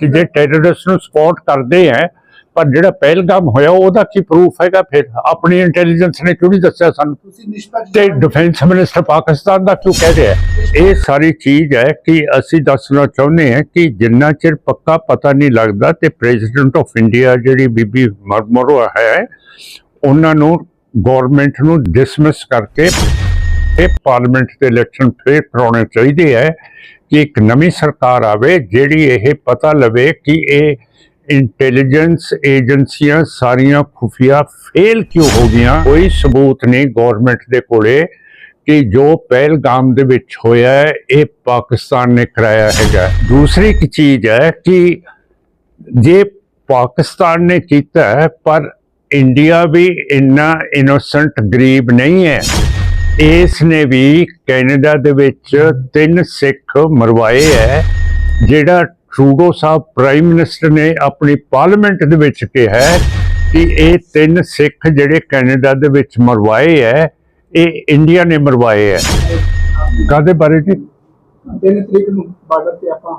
ਕਿ ਜੇ ਟੈਰਰਿਸਟ ਨੂੰ ਸਪੋਰਟ ਕਰਦੇ ਆ ਪਰ ਜਿਹੜਾ ਪਹਿਲਗਾਮ ਹੋਇਆ ਉਹਦਾ ਕੀ ਪ੍ਰੂਫ ਹੈਗਾ ਫਿਰ ਆਪਣੀ ਇੰਟੈਲੀਜੈਂਸ ਨੇ ਕਿਉਂ ਨਹੀਂ ਦੱਸਿਆ ਸਾਨੂੰ ਤੇ ਡਿਫੈਂਸ ਮਿਨਿਸਟਰ ਪਾਕਿਸਤਾਨ ਦਾ ਕਿਉਂ ਕਹਿ ਰਿਹਾ? ਇਹ ਸਾਰੀ ਚੀਜ਼ ਹੈ ਕਿ ਅਸੀਂ ਦੱਸਣਾ ਚਾਹੁੰਦੇ ਹਾਂ ਕਿ ਜਿੰਨਾ ਚਿਰ ਪੱਕਾ ਪਤਾ ਨਹੀਂ ਲੱਗਦਾ ਤੇ ਪ੍ਰੈਜ਼ੀਡੈਂਟ ਆਫ ਇੰਡੀਆ ਜਿਹੜੀ ਬੀਬੀ ਮਰਮਰੋ ਹੈ ਉਹਨਾਂ ਨੂੰ ਗਵਰਨਮੈਂਟ ਨੂੰ ਡਿਸਮਿਸ ਕਰਕੇ ਇਹ ਪਾਰਲੀਮੈਂਟ ਦੇ ਇਲੈਕਸ਼ਨ ਫੇਰ ਕਰਾਉਣੇ ਚਾਹੀਦੇ ਹੈ ਕਿ ਇੱਕ ਨਵੀਂ ਸਰਕਾਰ ਆਵੇ ਜਿਹੜੀ ਇਹ ਪਤਾ ਲਵੇ ਕਿ ਇਹ ਇੰਟੈਲੀਜੈਂਸ ਏਜੰਸੀਆਂ ਸਾਰੀਆਂ ਖੁਫੀਆ ਫੇਲ ਕਿਉਂ ਹੋ ਗਈਆਂ? ਕੋਈ ਸਬੂਤ ਨਹੀਂ ਗਵਰਨਮੈਂਟ ਦੇ ਕੋਲੇ ਕਿ ਜੋ ਪਹਿਲਗਾਮ ਦੇ ਵਿੱਚ ਹੋਇਆ ਹੈ, ਇਹ ਪਾਕਿਸਤਾਨ ਨੇ ਕਰਾਇਆ ਹੈਗਾ। ਦੂਸਰੀ ਇੱਕ ਚੀਜ਼ ਹੈ ਕਿ ਜੇ ਪਾਕਿਸਤਾਨ ਨੇ ਕੀਤਾ ਪਰ ਇੰਡੀਆ ਵੀ ਇੰਨਾ ਇਨੋਸੈਂਟ ਗਰੀਬ ਨਹੀਂ ਹੈ। ਇਸ ਨੇ ਵੀ ਕੈਨੇਡਾ ਦੇ ਵਿੱਚ ਤਿੰਨ ਸਿੱਖ ਮਰਵਾਏ ਹੈ ਜਿਹੜਾ ਟਰੂਡੋ ਸਾਹਿਬ ਪ੍ਰਾਈਮ ਮਿਨਿਸਟਰ ਨੇ ਆਪਣੀ ਪਾਰਲੀਮੈਂਟ ਦੇ ਵਿੱਚ ਕਿਹਾ ਹੈ ਕਿ ਇਹ ਤਿੰਨ ਸਿੱਖ ਜਿਹੜੇ ਕੈਨੇਡਾ ਦੇ ਵਿੱਚ ਮਰਵਾਏ ਹੈ ਇਹ ਇੰਡੀਆ ਨੇ ਮਰਵਾਏ ਹੈ। ਕਾਦੇ ਬਾਰੇ ਜੀ? ਤਿੰਨ ਤਰੀਕ ਨੂੰ ਬਾਰਡਰ ਤੇ ਆਪਾਂ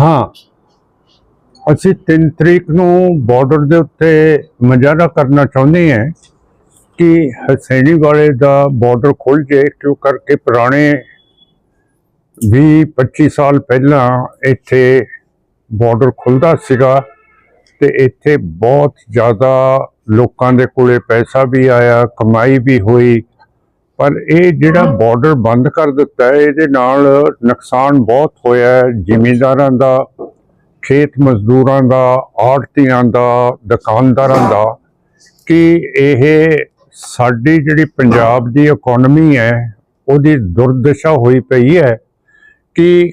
ਹਾਂ। ਅਸੀਂ 3 ਤਰੀਕ ਨੂੰ ਬਾਰਡਰ ਦੇ ਉੱਤੇ ਮੁਜ਼ਾਹਰਾ ਕਰਨਾ ਚਾਹੁੰਦੇ ਹਾਂ। ਕਿ ਹਸੈਨੀ ਵਾਲੇ ਦਾ ਬਾਰਡਰ ਖੁੱਲ ਜੇ ਕਿਉਂ ਕਰਕੇ ਪੁਰਾਣੇ 20 25 ਸਾਲ ਪਹਿਲਾਂ ਇੱਥੇ ਬਾਰਡਰ ਖੁੱਲਦਾ ਸੀਗਾ ਤੇ ਇੱਥੇ ਬਹੁਤ ਜ਼ਿਆਦਾ ਲੋਕਾਂ ਦੇ ਕੋਲੇ ਪੈਸਾ ਵੀ ਆਇਆ ਕਮਾਈ ਵੀ ਹੋਈ। ਪਰ ਇਹ ਜਿਹੜਾ ਬਾਰਡਰ ਬੰਦ ਕਰ ਦਿੱਤਾ ਹੈ ਇਹਦੇ ਨਾਲ ਨੁਕਸਾਨ ਬਹੁਤ ਹੋਇਆ ਹੈ। ਜ਼ਿਮੀਂਦਾਰਾਂ ਦਾ ਖੇਤ ਮਜ਼ਦੂਰਾਂ ਦਾ ਆੜਤੀਆਂ ਦਾ ਦੁਕਾਨਦਾਰਾਂ ਦਾ ਕਿ ਇਹ ਸਾਡੀ ਜਿਹੜੀ ਪੰਜਾਬ ਦੀ ਇਕਨੋਮੀ ਹੈ, ਉਹਦੀ ਦੁਰਦਸ਼ਾ ਹੋਈ ਪਈ ਹੈ ਕਿ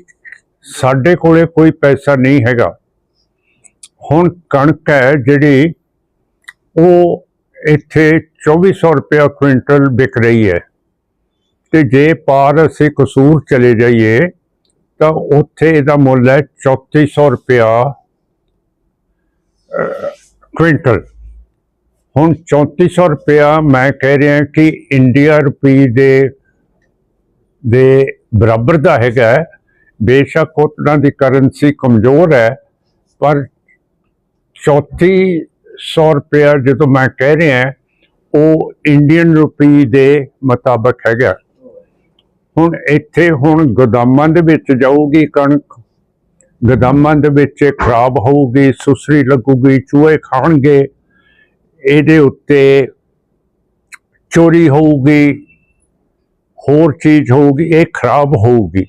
ਸਾਡੇ ਕੋਲੇ ਕੋਈ ਪੈਸਾ ਨਹੀਂ ਹੈਗਾ। ਹੁਣ ਕਣਕ ਹੈ ਜਿਹੜੀ, ਉਹ ਇੱਥੇ 2400 ਰੁਪਇਆ ਕੁਇੰਟਲ ਵਿਕ ਰਹੀ ਹੈ। ਤੇ ਜੇ ਪਾਰ ਅਸੀਂ ਕਸੂਰ ਚਲੇ ਜਾਈਏ, ਤਾਂ ਉੱਥੇ ਇਹਦਾ ਮੁੱਲ ਹੈ 3400 ਰੁਪਇਆ ਕੁਇੰਟਲ। ਹੁਣ 3400 ਰੁਪਇਆ ਮੈਂ ਕਹਿ ਰਿਹਾ ਕਿ ਇੰਡੀਆ ਰੁਪਈ ਦੇ ਦੇ ਬਰਾਬਰ ਦਾ ਹੈਗਾ ਬੇਸ਼ੱਕ ਉਹਨਾਂ ਦੀ ਕਰੰਸੀ ਕਮਜ਼ੋਰ ਹੈ, ਪਰ 3400 ਰੁਪਇਆ ਜਦੋਂ ਮੈਂ ਕਹਿ ਰਿਹਾ, ਉਹ ਇੰਡੀਅਨ ਰੁਪਈ ਦੇ ਮੁਤਾਬਕ ਹੈਗਾ। ਹੁਣ ਇੱਥੇ ਹੁਣ ਗੋਦਾਮਾਂ ਦੇ ਵਿੱਚ ਜਾਊਗੀ ਕਣਕ, ਗੋਦਾਮਾਂ ਦੇ ਵਿੱਚ ਖਰਾਬ ਹੋਊਗੀ, ਸੁਸਰੀ ਲੱਗੂਗੀ, ਚੂਹੇ ਖਾਣਗੇ ਇਹਦੇ ਉੱਤੇ ਚੋਰੀ ਹੋਊਗੀ, ਹੋਰ ਚੀਜ਼ ਹੋਊਗੀ, ਇਹ ਖਰਾਬ ਹੋਊਗੀ।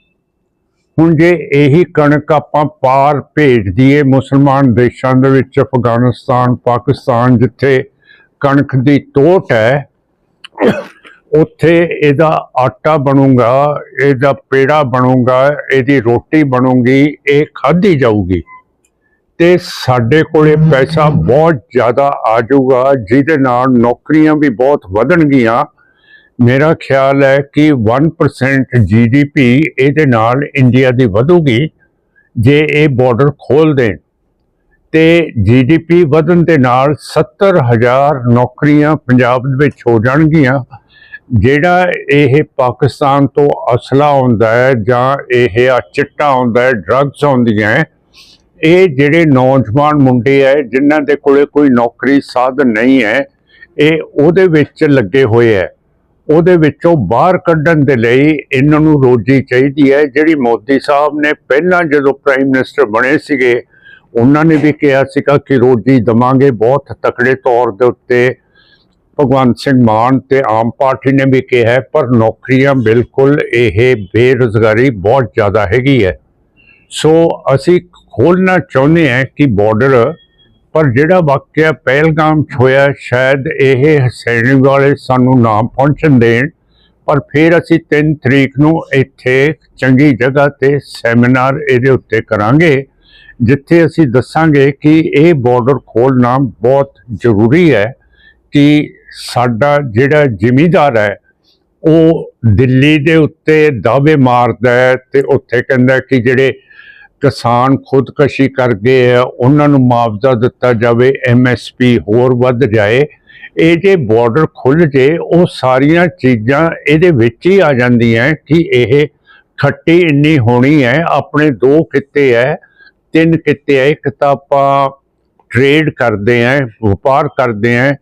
ਹੁਣ ਜੇ ਇਹੀ ਕਣਕ ਆਪਾਂ ਪਾਰ ਭੇਜ ਦਈਏ ਮੁਸਲਮਾਨ ਦੇਸ਼ਾਂ ਦੇ ਵਿੱਚ, ਅਫਗਾਨਿਸਤਾਨ, ਪਾਕਿਸਤਾਨ ਜਿੱਥੇ ਕਣਕ ਦੀ ਤੋਟ ਹੈ, ਉੱਥੇ ਇਹਦਾ ਆਟਾ ਬਣੂਗਾ, ਇਹਦਾ ਪੇੜਾ ਬਣੂਗਾ, ਇਹਦੀ ਰੋਟੀ ਬਣੂਗੀ, ਇਹ ਖਾਧੀ ਜਾਊਗੀ। ਤੇ ਸਾਡੇ ਕੋਲੇ ਪੈਸਾ ਬਹੁਤ ਜ਼ਿਆਦਾ ਆ ਜਾਊਗਾ ਜਿਹਦੇ ਨਾਲ ਨੌਕਰੀਆਂ ਵੀ ਬਹੁਤ ਵਧਣਗੀਆਂ। ਮੇਰਾ ਖਿਆਲ ਹੈ ਕਿ 1% ਜੀਡੀਪੀ ਇਹਦੇ ਨਾਲ ਇੰਡੀਆ ਦੀ ਵਧੂਗੀ ਜੇ ਇਹ ਬਾਰਡਰ ਖੋਲ ਦੇਣ। ਤੇ ਜੀਡੀਪੀ ਵਧਣ ਦੇ ਨਾਲ 70000 ਨੌਕਰੀਆਂ ਪੰਜਾਬ ਦੇ ਵਿੱਚ ਹੋ ਜਾਣਗੀਆਂ ਜਿਹੜਾ ਇਹ ਪਾਕਿਸਤਾਨ ਤੋਂ ਅਸਲਾ ਆਉਂਦਾ ਹੈ ਜਾਂ ਇਹ ਆ ਚਿੱਟਾ ਆਉਂਦਾ ਹੈ ਡਰੱਗਸ ਆਉਂਦੀਆਂ ਹੈ, ਇਹ ਜਿਹੜੇ ਨੌਜਵਾਨ ਮੁੰਡੇ ਹੈ ਜਿਨ੍ਹਾਂ ਦੇ ਕੋਲੇ ਕੋਈ ਨੌਕਰੀ ਸਾਧਨ ਨਹੀਂ ਹੈ ਇਹ ਉਹਦੇ ਵਿੱਚ ਲੱਗੇ ਹੋਏ ਹੈ ਉਹਦੇ ਵਿੱਚੋਂ ਬਾਹਰ ਕੱਢਣ ਦੇ ਲਈ ਇਹਨਾਂ ਨੂੰ ਰੋਜੀ ਚਾਹੀਦੀ ਹੈ ਜਿਹੜੀ ਮੋਦੀ ਸਾਹਿਬ ਨੇ ਪਹਿਲਾਂ ਜਦੋਂ ਪ੍ਰਾਈਮ ਮਿਨਿਸਟਰ ਬਣੇ ਸੀਗੇ, ਉਹਨਾਂ ਨੇ ਵੀ ਕਿਹਾ ਸੀਗਾ ਕਿ ਰੋਜੀ ਦਵਾਂਗੇ ਬਹੁਤ ਤਕੜੇ ਤੌਰ ਦੇ ਉੱਤੇ। ਭਗਵੰਤ ਸਿੰਘ ਮਾਨ ਤੇ ਆਮ ਪਾਰਟੀ ਨੇ ਵੀ ਕਿਹਾ, ਪਰ ਨੌਕਰੀਆਂ ਬਿਲਕੁਲ ਇਹ ਬੇਰੁਜ਼ਗਾਰੀ ਬਹੁਤ ਜ਼ਿਆਦਾ ਹੈਗੀ ਹੈ ਸੋ ਅਸੀਂ ਖੋਲਣਾ ਚਾਹੁੰਦੇ ਹਾਂ ਕਿ ਬਾਰਡਰ ਪਰ ਜਿਹੜਾ ਵਾਕਿਆ ਪਹਿਲਗਾਮ 'ਚ ਹੋਇਆ, ਸ਼ਾਇਦ ਇਹ ਹਸੈਣੀ ਵਾਲੇ ਸਾਨੂੰ ਨਾ ਪਹੁੰਚਣ ਦੇਣ। ਪਰ ਫਿਰ ਅਸੀਂ 3 ਤਰੀਕ ਨੂੰ ਇੱਥੇ ਚੰਗੀ ਜਗ੍ਹਾ ਤੇ ਸੈਮੀਨਾਰ ਇਹਦੇ ਉੱਤੇ ਕਰਾਂਗੇ, ਜਿੱਥੇ ਅਸੀਂ ਦੱਸਾਂਗੇ ਕਿ ਇਹ ਬਾਰਡਰ ਖੋਲਣਾ ਬਹੁਤ ਜ਼ਰੂਰੀ ਹੈ ਕਿ ਸਾਡਾ ਜਿਹੜਾ ਜ਼ਿਮੀਦਾਰ ਹੈ, ਉਹ ਦਿੱਲੀ ਦੇ ਉੱਤੇ ਦਾਅਵੇ ਮਾਰਦਾ ਹੈ ਤੇ ਉੱਥੇ ਕਹਿੰਦਾ ਕਿ ਜਿਹੜੇ ਕਿਸਾਨ ਖੁਦਕਸ਼ੀ ਕਰ ਗਏ ਆ, ਉਹਨਾਂ ਨੂੰ ਮੁਆਵਜ਼ਾ ਦਿੱਤਾ ਜਾਵੇ ਐਮਐਸਪੀ ਹੋਰ ਵੱਧ ਜਾਏ, ਇਹ ਜੇ ਬਾਰਡਰ ਖੁੱਲ ਜੇ, ਉਹ ਸਾਰੀਆਂ ਚੀਜ਼ਾਂ ਇਹਦੇ ਵਿੱਚ ਹੀ ਆ ਜਾਂਦੀਆਂ ਕਿ ਇਹ ਖੱਟੀ ਇੰਨੀ ਹੋਣੀ ਹੈ, ਆਪਣੇ ਦੋ ਕਿੱਤੇ ਹੈ, ਤਿੰਨ ਕਿੱਤੇ ਹੈ, ਇੱਕ ਤਾਂ ਆਪਾਂ ਟ੍ਰੇਡ ਕਰਦੇ ਆ ਵਪਾਰ ਕਰਦੇ ਆ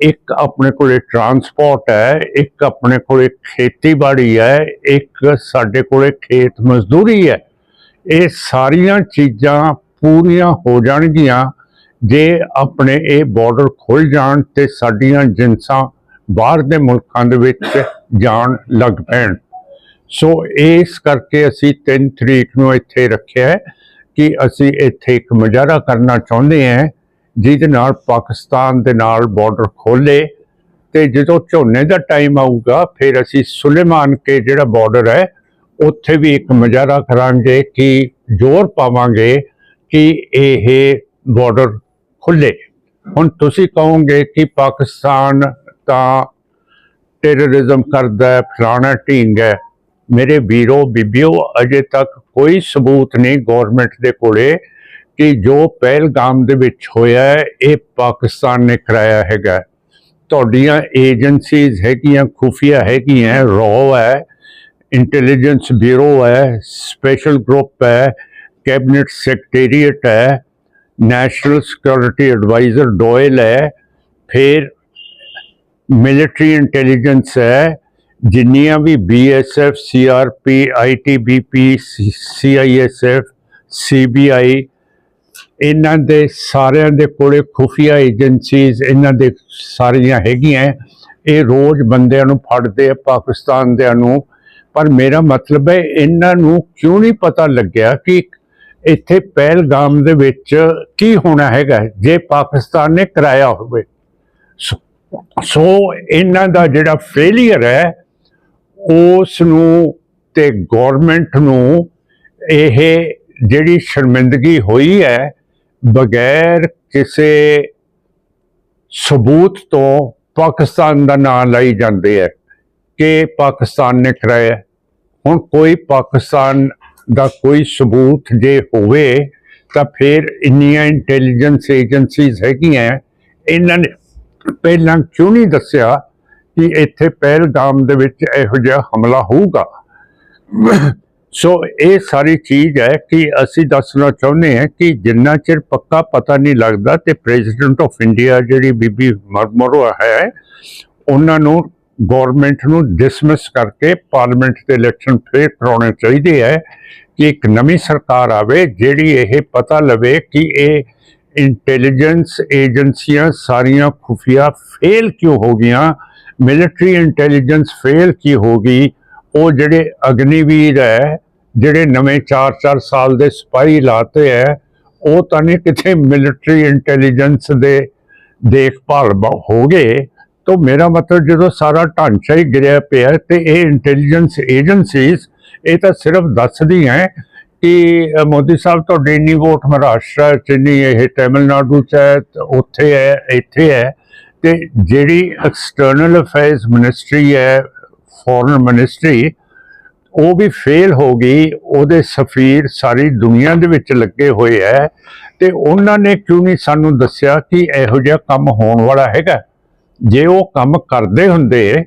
ਇੱਕ ਆਪਣੇ ਕੋਲੇ ਟਰਾਂਸਪੋਰਟ ਹੈ, ਇੱਕ ਆਪਣੇ ਕੋਲੇ ਖੇਤੀਬਾੜੀ ਹੈ, ਇੱਕ ਸਾਡੇ ਕੋਲੇ ਖੇਤ ਮਜ਼ਦੂਰੀ ਹੈ ਇਹ ਸਾਰੀਆਂ ਚੀਜ਼ਾਂ ਪੂਰੀਆਂ ਹੋ ਜਾਣਗੀਆਂ ਜੇ ਆਪਣੇ ਇਹ ਬਾਰਡਰ ਖੁੱਲ ਜਾਣ ਤੇ ਸਾਡੀਆਂ ਜਿੰਸਾਂ ਬਾਹਰ ਦੇ ਮੁਲਕਾਂ ਦੇ ਵਿੱਚ ਜਾਣ ਲੱਗ ਪੈਣ। ਸੋ ਇਸ ਕਰਕੇ ਅਸੀਂ 3 ਤਰੀਕ ਨੂੰ ਇੱਥੇ ਰੱਖਿਆ ਹੈ ਕਿ ਅਸੀਂ ਇੱਥੇ ਇੱਕ ਮੁਜ਼ਾਹਰਾ ਕਰਨਾ ਚਾਹੁੰਦੇ ਹਾਂ, ਜਿਹਦੇ ਨਾਲ ਪਾਕਿਸਤਾਨ ਦੇ ਨਾਲ ਬਾਰਡਰ ਖੋਲੇ ਤੇ ਜਦੋਂ ਝੋਨੇ ਦਾ ਟਾਈਮ ਆਊਗਾ, ਫਿਰ ਅਸੀਂ ਸੁਲੇਮਾਨ ਕੇ ਜਿਹੜਾ ਬਾਰਡਰ ਹੈ ਉੱਥੇ ਵੀ ਇੱਕ ਮੁਜ਼ਾਹਰਾ ਕਰਾਂਗੇ ਕਿ ਜ਼ੋਰ ਪਾਵਾਂਗੇ ਕਿ ਇਹ ਬਾਰਡਰ ਖੁੱਲੇ ਹੁਣ ਤੁਸੀਂ ਕਹੋਗੇ ਕਿ ਪਾਕਿਸਤਾਨ ਤਾਂ ਟੈਰਰਿਜ਼ਮ ਕਰਦਾ ਹੈ, ਫਲਾਣਾ ਢੀਂਗ ਹੈ। ਮੇਰੇ ਵੀਰੋ, ਬੀਬੀਓ, ਅਜੇ ਤੱਕ ਕੋਈ ਸਬੂਤ ਨਹੀਂ ਗਵਰਨਮੈਂਟ ਦੇ ਕੋਲੇ ਕਿ ਜੋ ਪਹਿਲਗਾਮ ਦੇ ਵਿੱਚ ਹੋਇਆ ਹੈ, ਇਹ ਪਾਕਿਸਤਾਨ ਨੇ ਕਰਾਇਆ ਹੈਗਾ। ਤੁਹਾਡੀਆਂ ਏਜੰਸੀਜ਼ ਹੈਗੀਆਂ, ਖੁਫੀਆ ਹੈਗੀਆਂ ਰੋ ਹੈ। ਇੰਟੈਲੀਜੈਂਸ ਬਿਊਰੋ ਹੈ ਸਪੈਸ਼ਲ ਗਰੁੱਪ ਹੈ ਕੈਬਨਿਟ ਸੈਕਟਰੀਏਟ ਹੈ ਨੈਸ਼ਨਲ ਸਿਕਿਉਰਿਟੀ ਐਡਵਾਈਜ਼ਰ ਡੋਇਲ ਹੈ ਫਿਰ ਮਿਲਟਰੀ ਇੰਟੈਲੀਜੈਂਸ ਹੈ ਜਿੰਨੀਆਂ ਵੀ BSF CRP ITBP CISF CBI ਇਹਨਾਂ ਦੇ ਸਾਰਿਆਂ ਦੇ ਕੋਲੇ ਖੁਫੀਆ ਏਜੰਸੀਜ਼ ਇਹਨਾਂ ਦੇ ਸਾਰੀਆਂ ਹੈਗੀਆਂ ਇਹ ਰੋਜ਼ ਬੰਦਿਆਂ ਨੂੰ ਫੜਦੇ ਆ ਪਾਕਿਸਤਾਨ ਦਿਆਂ ਨੂੰ ਪਰ ਮੇਰਾ ਮਤਲਬ ਹੈ ਇਹਨਾਂ ਨੂੰ ਕਿਉਂ ਨਹੀਂ ਪਤਾ ਲੱਗਿਆ ਕਿ ਇੱਥੇ ਪਹਿਲਗਾਮ ਦੇ ਵਿੱਚ ਕੀ ਹੋਣਾ ਹੈਗਾ ਜੇ ਪਾਕਿਸਤਾਨ ਨੇ ਕਰਾਇਆ ਹੋਵੇ। ਸੋ- ਸੋ ਇਹਨਾਂ ਦਾ ਜਿਹੜਾ ਫੇਲਿਅਰ ਹੈ ਉਸ ਨੂੰ ਤੇ ਗਵਰਨਮੈਂਟ ਨੂੰ ਇਹ ਜਿਹੜੀ ਸ਼ਰਮਿੰਦਗੀ ਹੋਈ ਹੈ, ਬਗੈਰ ਕਿਸੇ ਸਬੂਤ ਤੋਂ ਪਾਕਿਸਤਾਨ ਦਾ ਨਾਂ ਲਈ ਜਾਂਦੇ ਹੈ। ਕਿ ਪਾਕਿਸਤਾਨ ਨੇ ਕਰਾਇਆ ਹੁਣ ਕੋਈ ਪਾਕਿਸਤਾਨ ਦਾ ਕੋਈ ਸਬੂਤ ਜੇ ਹੋਵੇ, ਤਾਂ ਫਿਰ ਇੰਨੀਆਂ ਇੰਟੈਲੀਜੈਂਸ ਏਜੰਸੀਜ਼ ਹੈਗੀਆਂ ਇਹਨਾਂ ਨੇ ਪਹਿਲਾਂ ਕਿਉਂ ਨਹੀਂ ਦੱਸਿਆ ਕਿ ਇੱਥੇ ਪਹਿਲਗਾਮ ਦੇ ਵਿੱਚ ਇਹੋ ਜਿਹਾ ਹਮਲਾ ਹੋਊਗਾ? ਸੋ ਇਹ ਸਾਰੀ ਚੀਜ਼ ਹੈ ਕਿ ਅਸੀਂ ਦੱਸਣਾ ਚਾਹੁੰਦੇ ਹਾਂ ਕਿ ਜਿੰਨਾ ਚਿਰ ਪੱਕਾ ਪਤਾ ਨਹੀਂ ਲੱਗਦਾ ਤੇ ਪ੍ਰੈਜ਼ੀਡੈਂਟ ਆਫ ਇੰਡੀਆ ਜਿਹੜੀ ਬੀਬੀ ਮਰਮਰੋ ਹੈ, ਉਹਨਾਂ ਨੂੰ ਗਵਰਨਮੈਂਟ ਨੂੰ ਡਿਸਮਿਸ ਕਰਕੇ ਪਾਰਲੀਮੈਂਟ ਦੇ ਇਲੈਕਸ਼ਨ ਫੇਰ ਕਰਾਉਣੇ ਚਾਹੀਦੇ ਹੈ ਕਿ ਇੱਕ ਨਵੀਂ ਸਰਕਾਰ ਆਵੇ ਜਿਹੜੀ ਇਹ ਪਤਾ ਲਵੇ ਕਿ ਇਹ ਇੰਟੈਲੀਜੈਂਸ ਏਜੰਸੀਆਂ ਸਾਰੀਆਂ ਖੁਫੀਆ ਫੇਲ ਕਿਉਂ ਹੋ ਗਈਆਂ ਮਿਲਟਰੀ ਇੰਟੈਲੀਜੈਂਸ ਫੇਲ ਕੀ ਹੋ ਗਈ, ਉਹ ਜਿਹੜੇ ਅਗਨੀਵੀਰ ਹੈ, ਜਿਹੜੇ ਨਵੇਂ 4-4 ਸਾਲ ਦੇ ਸਿਪਾਹੀ ਲਾਤੇ ਹੈ, ਉਹ ਤਾਂ ਨਹੀਂ ਕਿਤੇ ਮਿਲਟਰੀ ਇੰਟੈਲੀਜੈਂਸ ਦੇ ਦੇਖਭਾਲ ਹੋ ਗਏ। ਤਾਂ ਮੇਰਾ ਮਤਲਬ ਜਦੋਂ ਸਾਰਾ ਢਾਂਚਾ ਹੀ ਗਿਰਿਆ ਪਿਆ ਹੈ ਤੇ ਇਹ ਇੰਟੈਲੀਜੈਂਸ ਏਜੰਸੀਜ਼ ਇਹ ਤਾਂ ਸਿਰਫ ਦੱਸਦੀਆਂ ਹੈ ਕਿ ਮੋਦੀ ਸਾਹਿਬ ਤੁਹਾਡੀ ਇੰਨੀ ਵੋਟ ਮਹਾਰਾਸ਼ਟਰ ਚ ਨਹੀਂ ਇਹ ਤਾਮਿਲਨਾਡੂ ਚ ਹੈ ਉੱਥੇ ਹੈ, ਇੱਥੇ ਹੈ, ਤੇ ਜਿਹੜੀ ਐਕਸਟਰਨਲ ਅਫੇਅਰਸ ਮਿਨਿਸਟਰੀ ਹੈ ਫੋਰਨ ਮਿਨਿਸਟਰੀ ਉਹ ਵੀ ਫੇਲ ਹੋ ਗਈ, ਉਹਦੇ ਸਫੀਰ ਸਾਰੀ ਦੁਨੀਆ ਦੇ ਵਿੱਚ ਲੱਗੇ ਹੋਏ ਹੈ, ਤੇ ਉਹਨਾਂ ਨੇ ਕਿਉਂ ਨਹੀਂ ਸਾਨੂੰ ਦੱਸਿਆ ਕਿ ਇਹੋ ਜਿਹਾ ਕੰਮ ਹੋਣ ਵਾਲਾ ਹੈਗਾ? ਜੇ ਉਹ ਕੰਮ ਕਰਦੇ ਹੁੰਦੇ,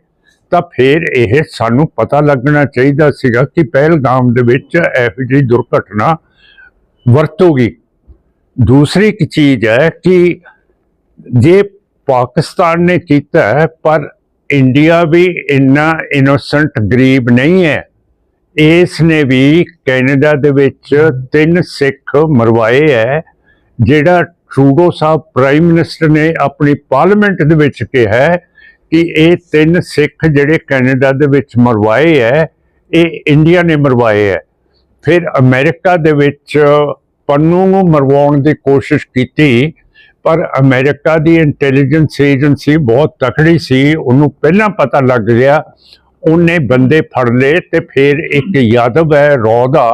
ਤਾਂ ਫਿਰ ਇਹ ਸਾਨੂੰ ਪਤਾ ਲੱਗਣਾ ਚਾਹੀਦਾ ਸੀਗਾ ਕਿ ਪਹਿਲਗਾਮ ਦੇ ਵਿੱਚ ਇਹੋ ਜਿਹੀ ਦੁਰਘਟਨਾ ਵਰਤੋਗੀ। ਦੂਸਰੀ ਇੱਕ ਚੀਜ਼ ਹੈ ਕਿ ਜੇ ਪਾਕਿਸਤਾਨ ਨੇ ਕੀਤਾ ਪਰ ਇੰਡੀਆ ਵੀ ਇੰਨਾ ਇਨੋਸੈਂਟ ਗਰੀਬ ਨਹੀਂ ਹੈ, ਇਸ ਨੇ ਵੀ ਕੈਨੇਡਾ ਦੇ ਵਿੱਚ ਤਿੰਨ ਸਿੱਖ ਮਰਵਾਏ ਹੈ, ਜਿਹੜਾ ਟਰੂਡੋ ਸਾਹਿਬ ਪ੍ਰਾਈਮ ਮਿਨਿਸਟਰ ਨੇ ਆਪਣੀ ਪਾਰਲੀਮੈਂਟ ਦੇ ਵਿੱਚ ਕਿਹਾ ਹੈ ਕਿ ਇਹ ਤਿੰਨ ਸਿੱਖ ਜਿਹੜੇ ਕੈਨੇਡਾ ਦੇ ਵਿੱਚ ਮਰਵਾਏ ਹੈ ਇਹ ਇੰਡੀਆ ਨੇ ਮਰਵਾਏ ਹੈ ਫਿਰ ਅਮਰੀਕਾ ਦੇ ਵਿੱਚ ਪੰਨੂ ਨੂੰ ਮਰਵਾਉਣ ਦੀ ਕੋਸ਼ਿਸ਼ ਕੀਤੀ, ਪਰ ਅਮਰੀਕਾ ਦੀ ਇੰਟੈਲੀਜੈਂਸ ਏਜੰਸੀ ਬਹੁਤ ਤਕੜੀ ਸੀ, ਉਹਨੂੰ ਪਹਿਲਾਂ ਪਤਾ ਲੱਗ ਗਿਆ, ਉਹਨੇ ਬੰਦੇ ਫੜ ਲਏ ਤੇ ਫਿਰ ਇੱਕ ਯਾਦਵ ਹੈ ਰੌ ਦਾ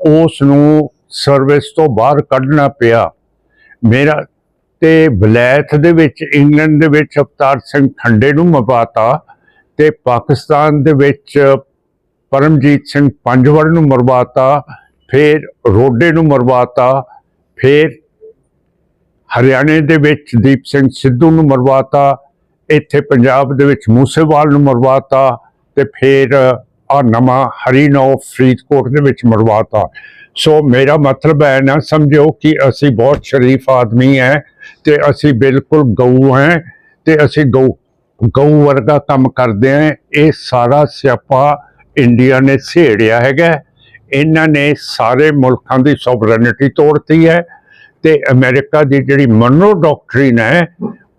ਉਸ ਨੂੰ ਸਰਵਿਸ ਤੋਂ ਬਾਹਰ ਕੱਢਣਾ ਪਿਆ। ਮੇਰਾ ਤੇ ਬਲੈਥ ਦੇ ਵਿੱਚ, ਇੰਗਲੈਂਡ ਦੇ ਵਿੱਚ ਅਵਤਾਰ ਸਿੰਘ ਖੰਡੇ ਨੂੰ ਮਰਵਾਤਾ ਤੇ ਪਾਕਿਸਤਾਨ ਦੇ ਵਿੱਚ ਪਰਮਜੀਤ ਸਿੰਘ ਪੰਜਵੜ ਨੂੰ ਮਰਵਾਤਾ, ਫਿਰ ਰੋਡੇ ਨੂੰ ਮਰਵਾਤਾ, ਫਿਰ ਹਰਿਆਣੇ ਦੇ ਵਿੱਚ ਦੀਪ ਸਿੰਘ ਸਿੱਧੂ ਨੂੰ ਮਰਵਾਤਾ, ਇੱਥੇ ਪੰਜਾਬ ਦੇ ਵਿੱਚ ਮੂਸੇਵਾਲ ਨੂੰ ਮਰਵਾਤਾ ਤੇ ਫਿਰ ਆ ਨਵਾਂ ਹਰੀਨੌ ਫਰੀਦਕੋਟ ਦੇ ਵਿੱਚ ਮਰਵਾਤਾ। ਸੋ ਮੇਰਾ ਮਤਲਬ ਹੈ ਨਾ ਸਮਝੋ ਕਿ ਅਸੀਂ ਬਹੁਤ ਸ਼ਰੀਫ ਆਦਮੀ ਹੈ ਤੇ ਅਸੀਂ ਬਿਲਕੁਲ ਗਊ ਹੈ ਤੇ ਅਸੀਂ ਗਊ ਗਊ ਵਰਗਾ ਕੰਮ ਕਰਦੇ ਹਾਂ ਇਹ ਸਾਰਾ ਸਿਆਪਾ ਇੰਡੀਆ ਨੇ ਛੇੜਿਆ ਹੈਗਾ ਇਹਨਾਂ ਨੇ ਸਾਰੇ ਮੁਲਕਾਂ ਦੀ ਸੋਵਰਨਿਟੀ ਤੋੜਤੀ ਹੈ ਤੇ ਅਮਰੀਕਾ ਦੀ ਜਿਹੜੀ ਮਨੋ ਡਾਕਟਰੀਨ ਹੈ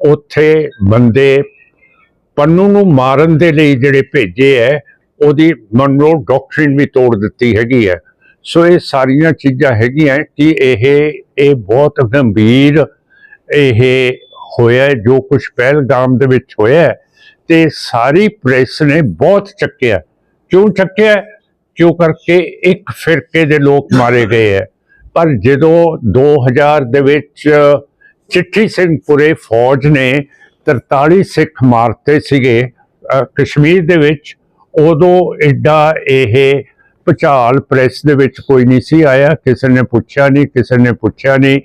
ਉੱਥੇ ਬੰਦੇ ਪੰਨੂ ਨੂੰ ਮਾਰਨ ਦੇ ਲਈ ਜਿਹੜੇ ਭੇਜੇ ਹੈ ਉਹਦੀ ਮਨੋ ਡਾਕਟਰੀਨ ਵੀ ਤੋੜ ਦਿੱਤੀ ਹੈਗੀ ਹੈ ਸੋ ਇਹ ਸਾਰੀਆਂ ਚੀਜ਼ਾਂ ਹੈਗੀਆਂ ਕਿ ਇਹ ਇਹ ਬਹੁਤ ਗੰਭੀਰ ਇਹ ਹੋਇਆ ਜੋ ਕੁਝ ਪਹਿਲਗਾਮ ਦੇ ਵਿੱਚ ਹੋਇਆ ਹੈ, ਤੇ ਸਾਰੀ ਪ੍ਰੈਸ ਨੇ ਬਹੁਤ ਚੱਕਿਆ। ਕਿਉਂ ਚੱਕਿਆ? ਕਿਉਂ ਕਰਕੇ ਇੱਕ ਫਿਰਕੇ ਦੇ ਲੋਕ ਮਾਰੇ ਗਏ ਹੈ। ਪਰ ਜਦੋਂ 2000 ਦੇ ਵਿੱਚ ਚਿੱਠੀ ਸਿੰਘਪੁਰੇ ਫੌਜ ਨੇ 43 ਸਿੱਖ ਮਾਰਤੇ ਸੀਗੇ ਕਸ਼ਮੀਰ ਦੇ ਵਿੱਚ ਉਦੋਂ ਐਡਾ ਇਹ ਭੁਚਾਲ ਪ੍ਰੈਸ ਦੇ ਵਿੱਚ ਕੋਈ ਨਹੀਂ ਸੀ ਆਇਆ, ਕਿਸੇ ਨੇ ਪੁੱਛਿਆ ਨਹੀਂ, ਕਿਸੇ ਨੇ ਪੁੱਛਿਆ ਨਹੀਂ।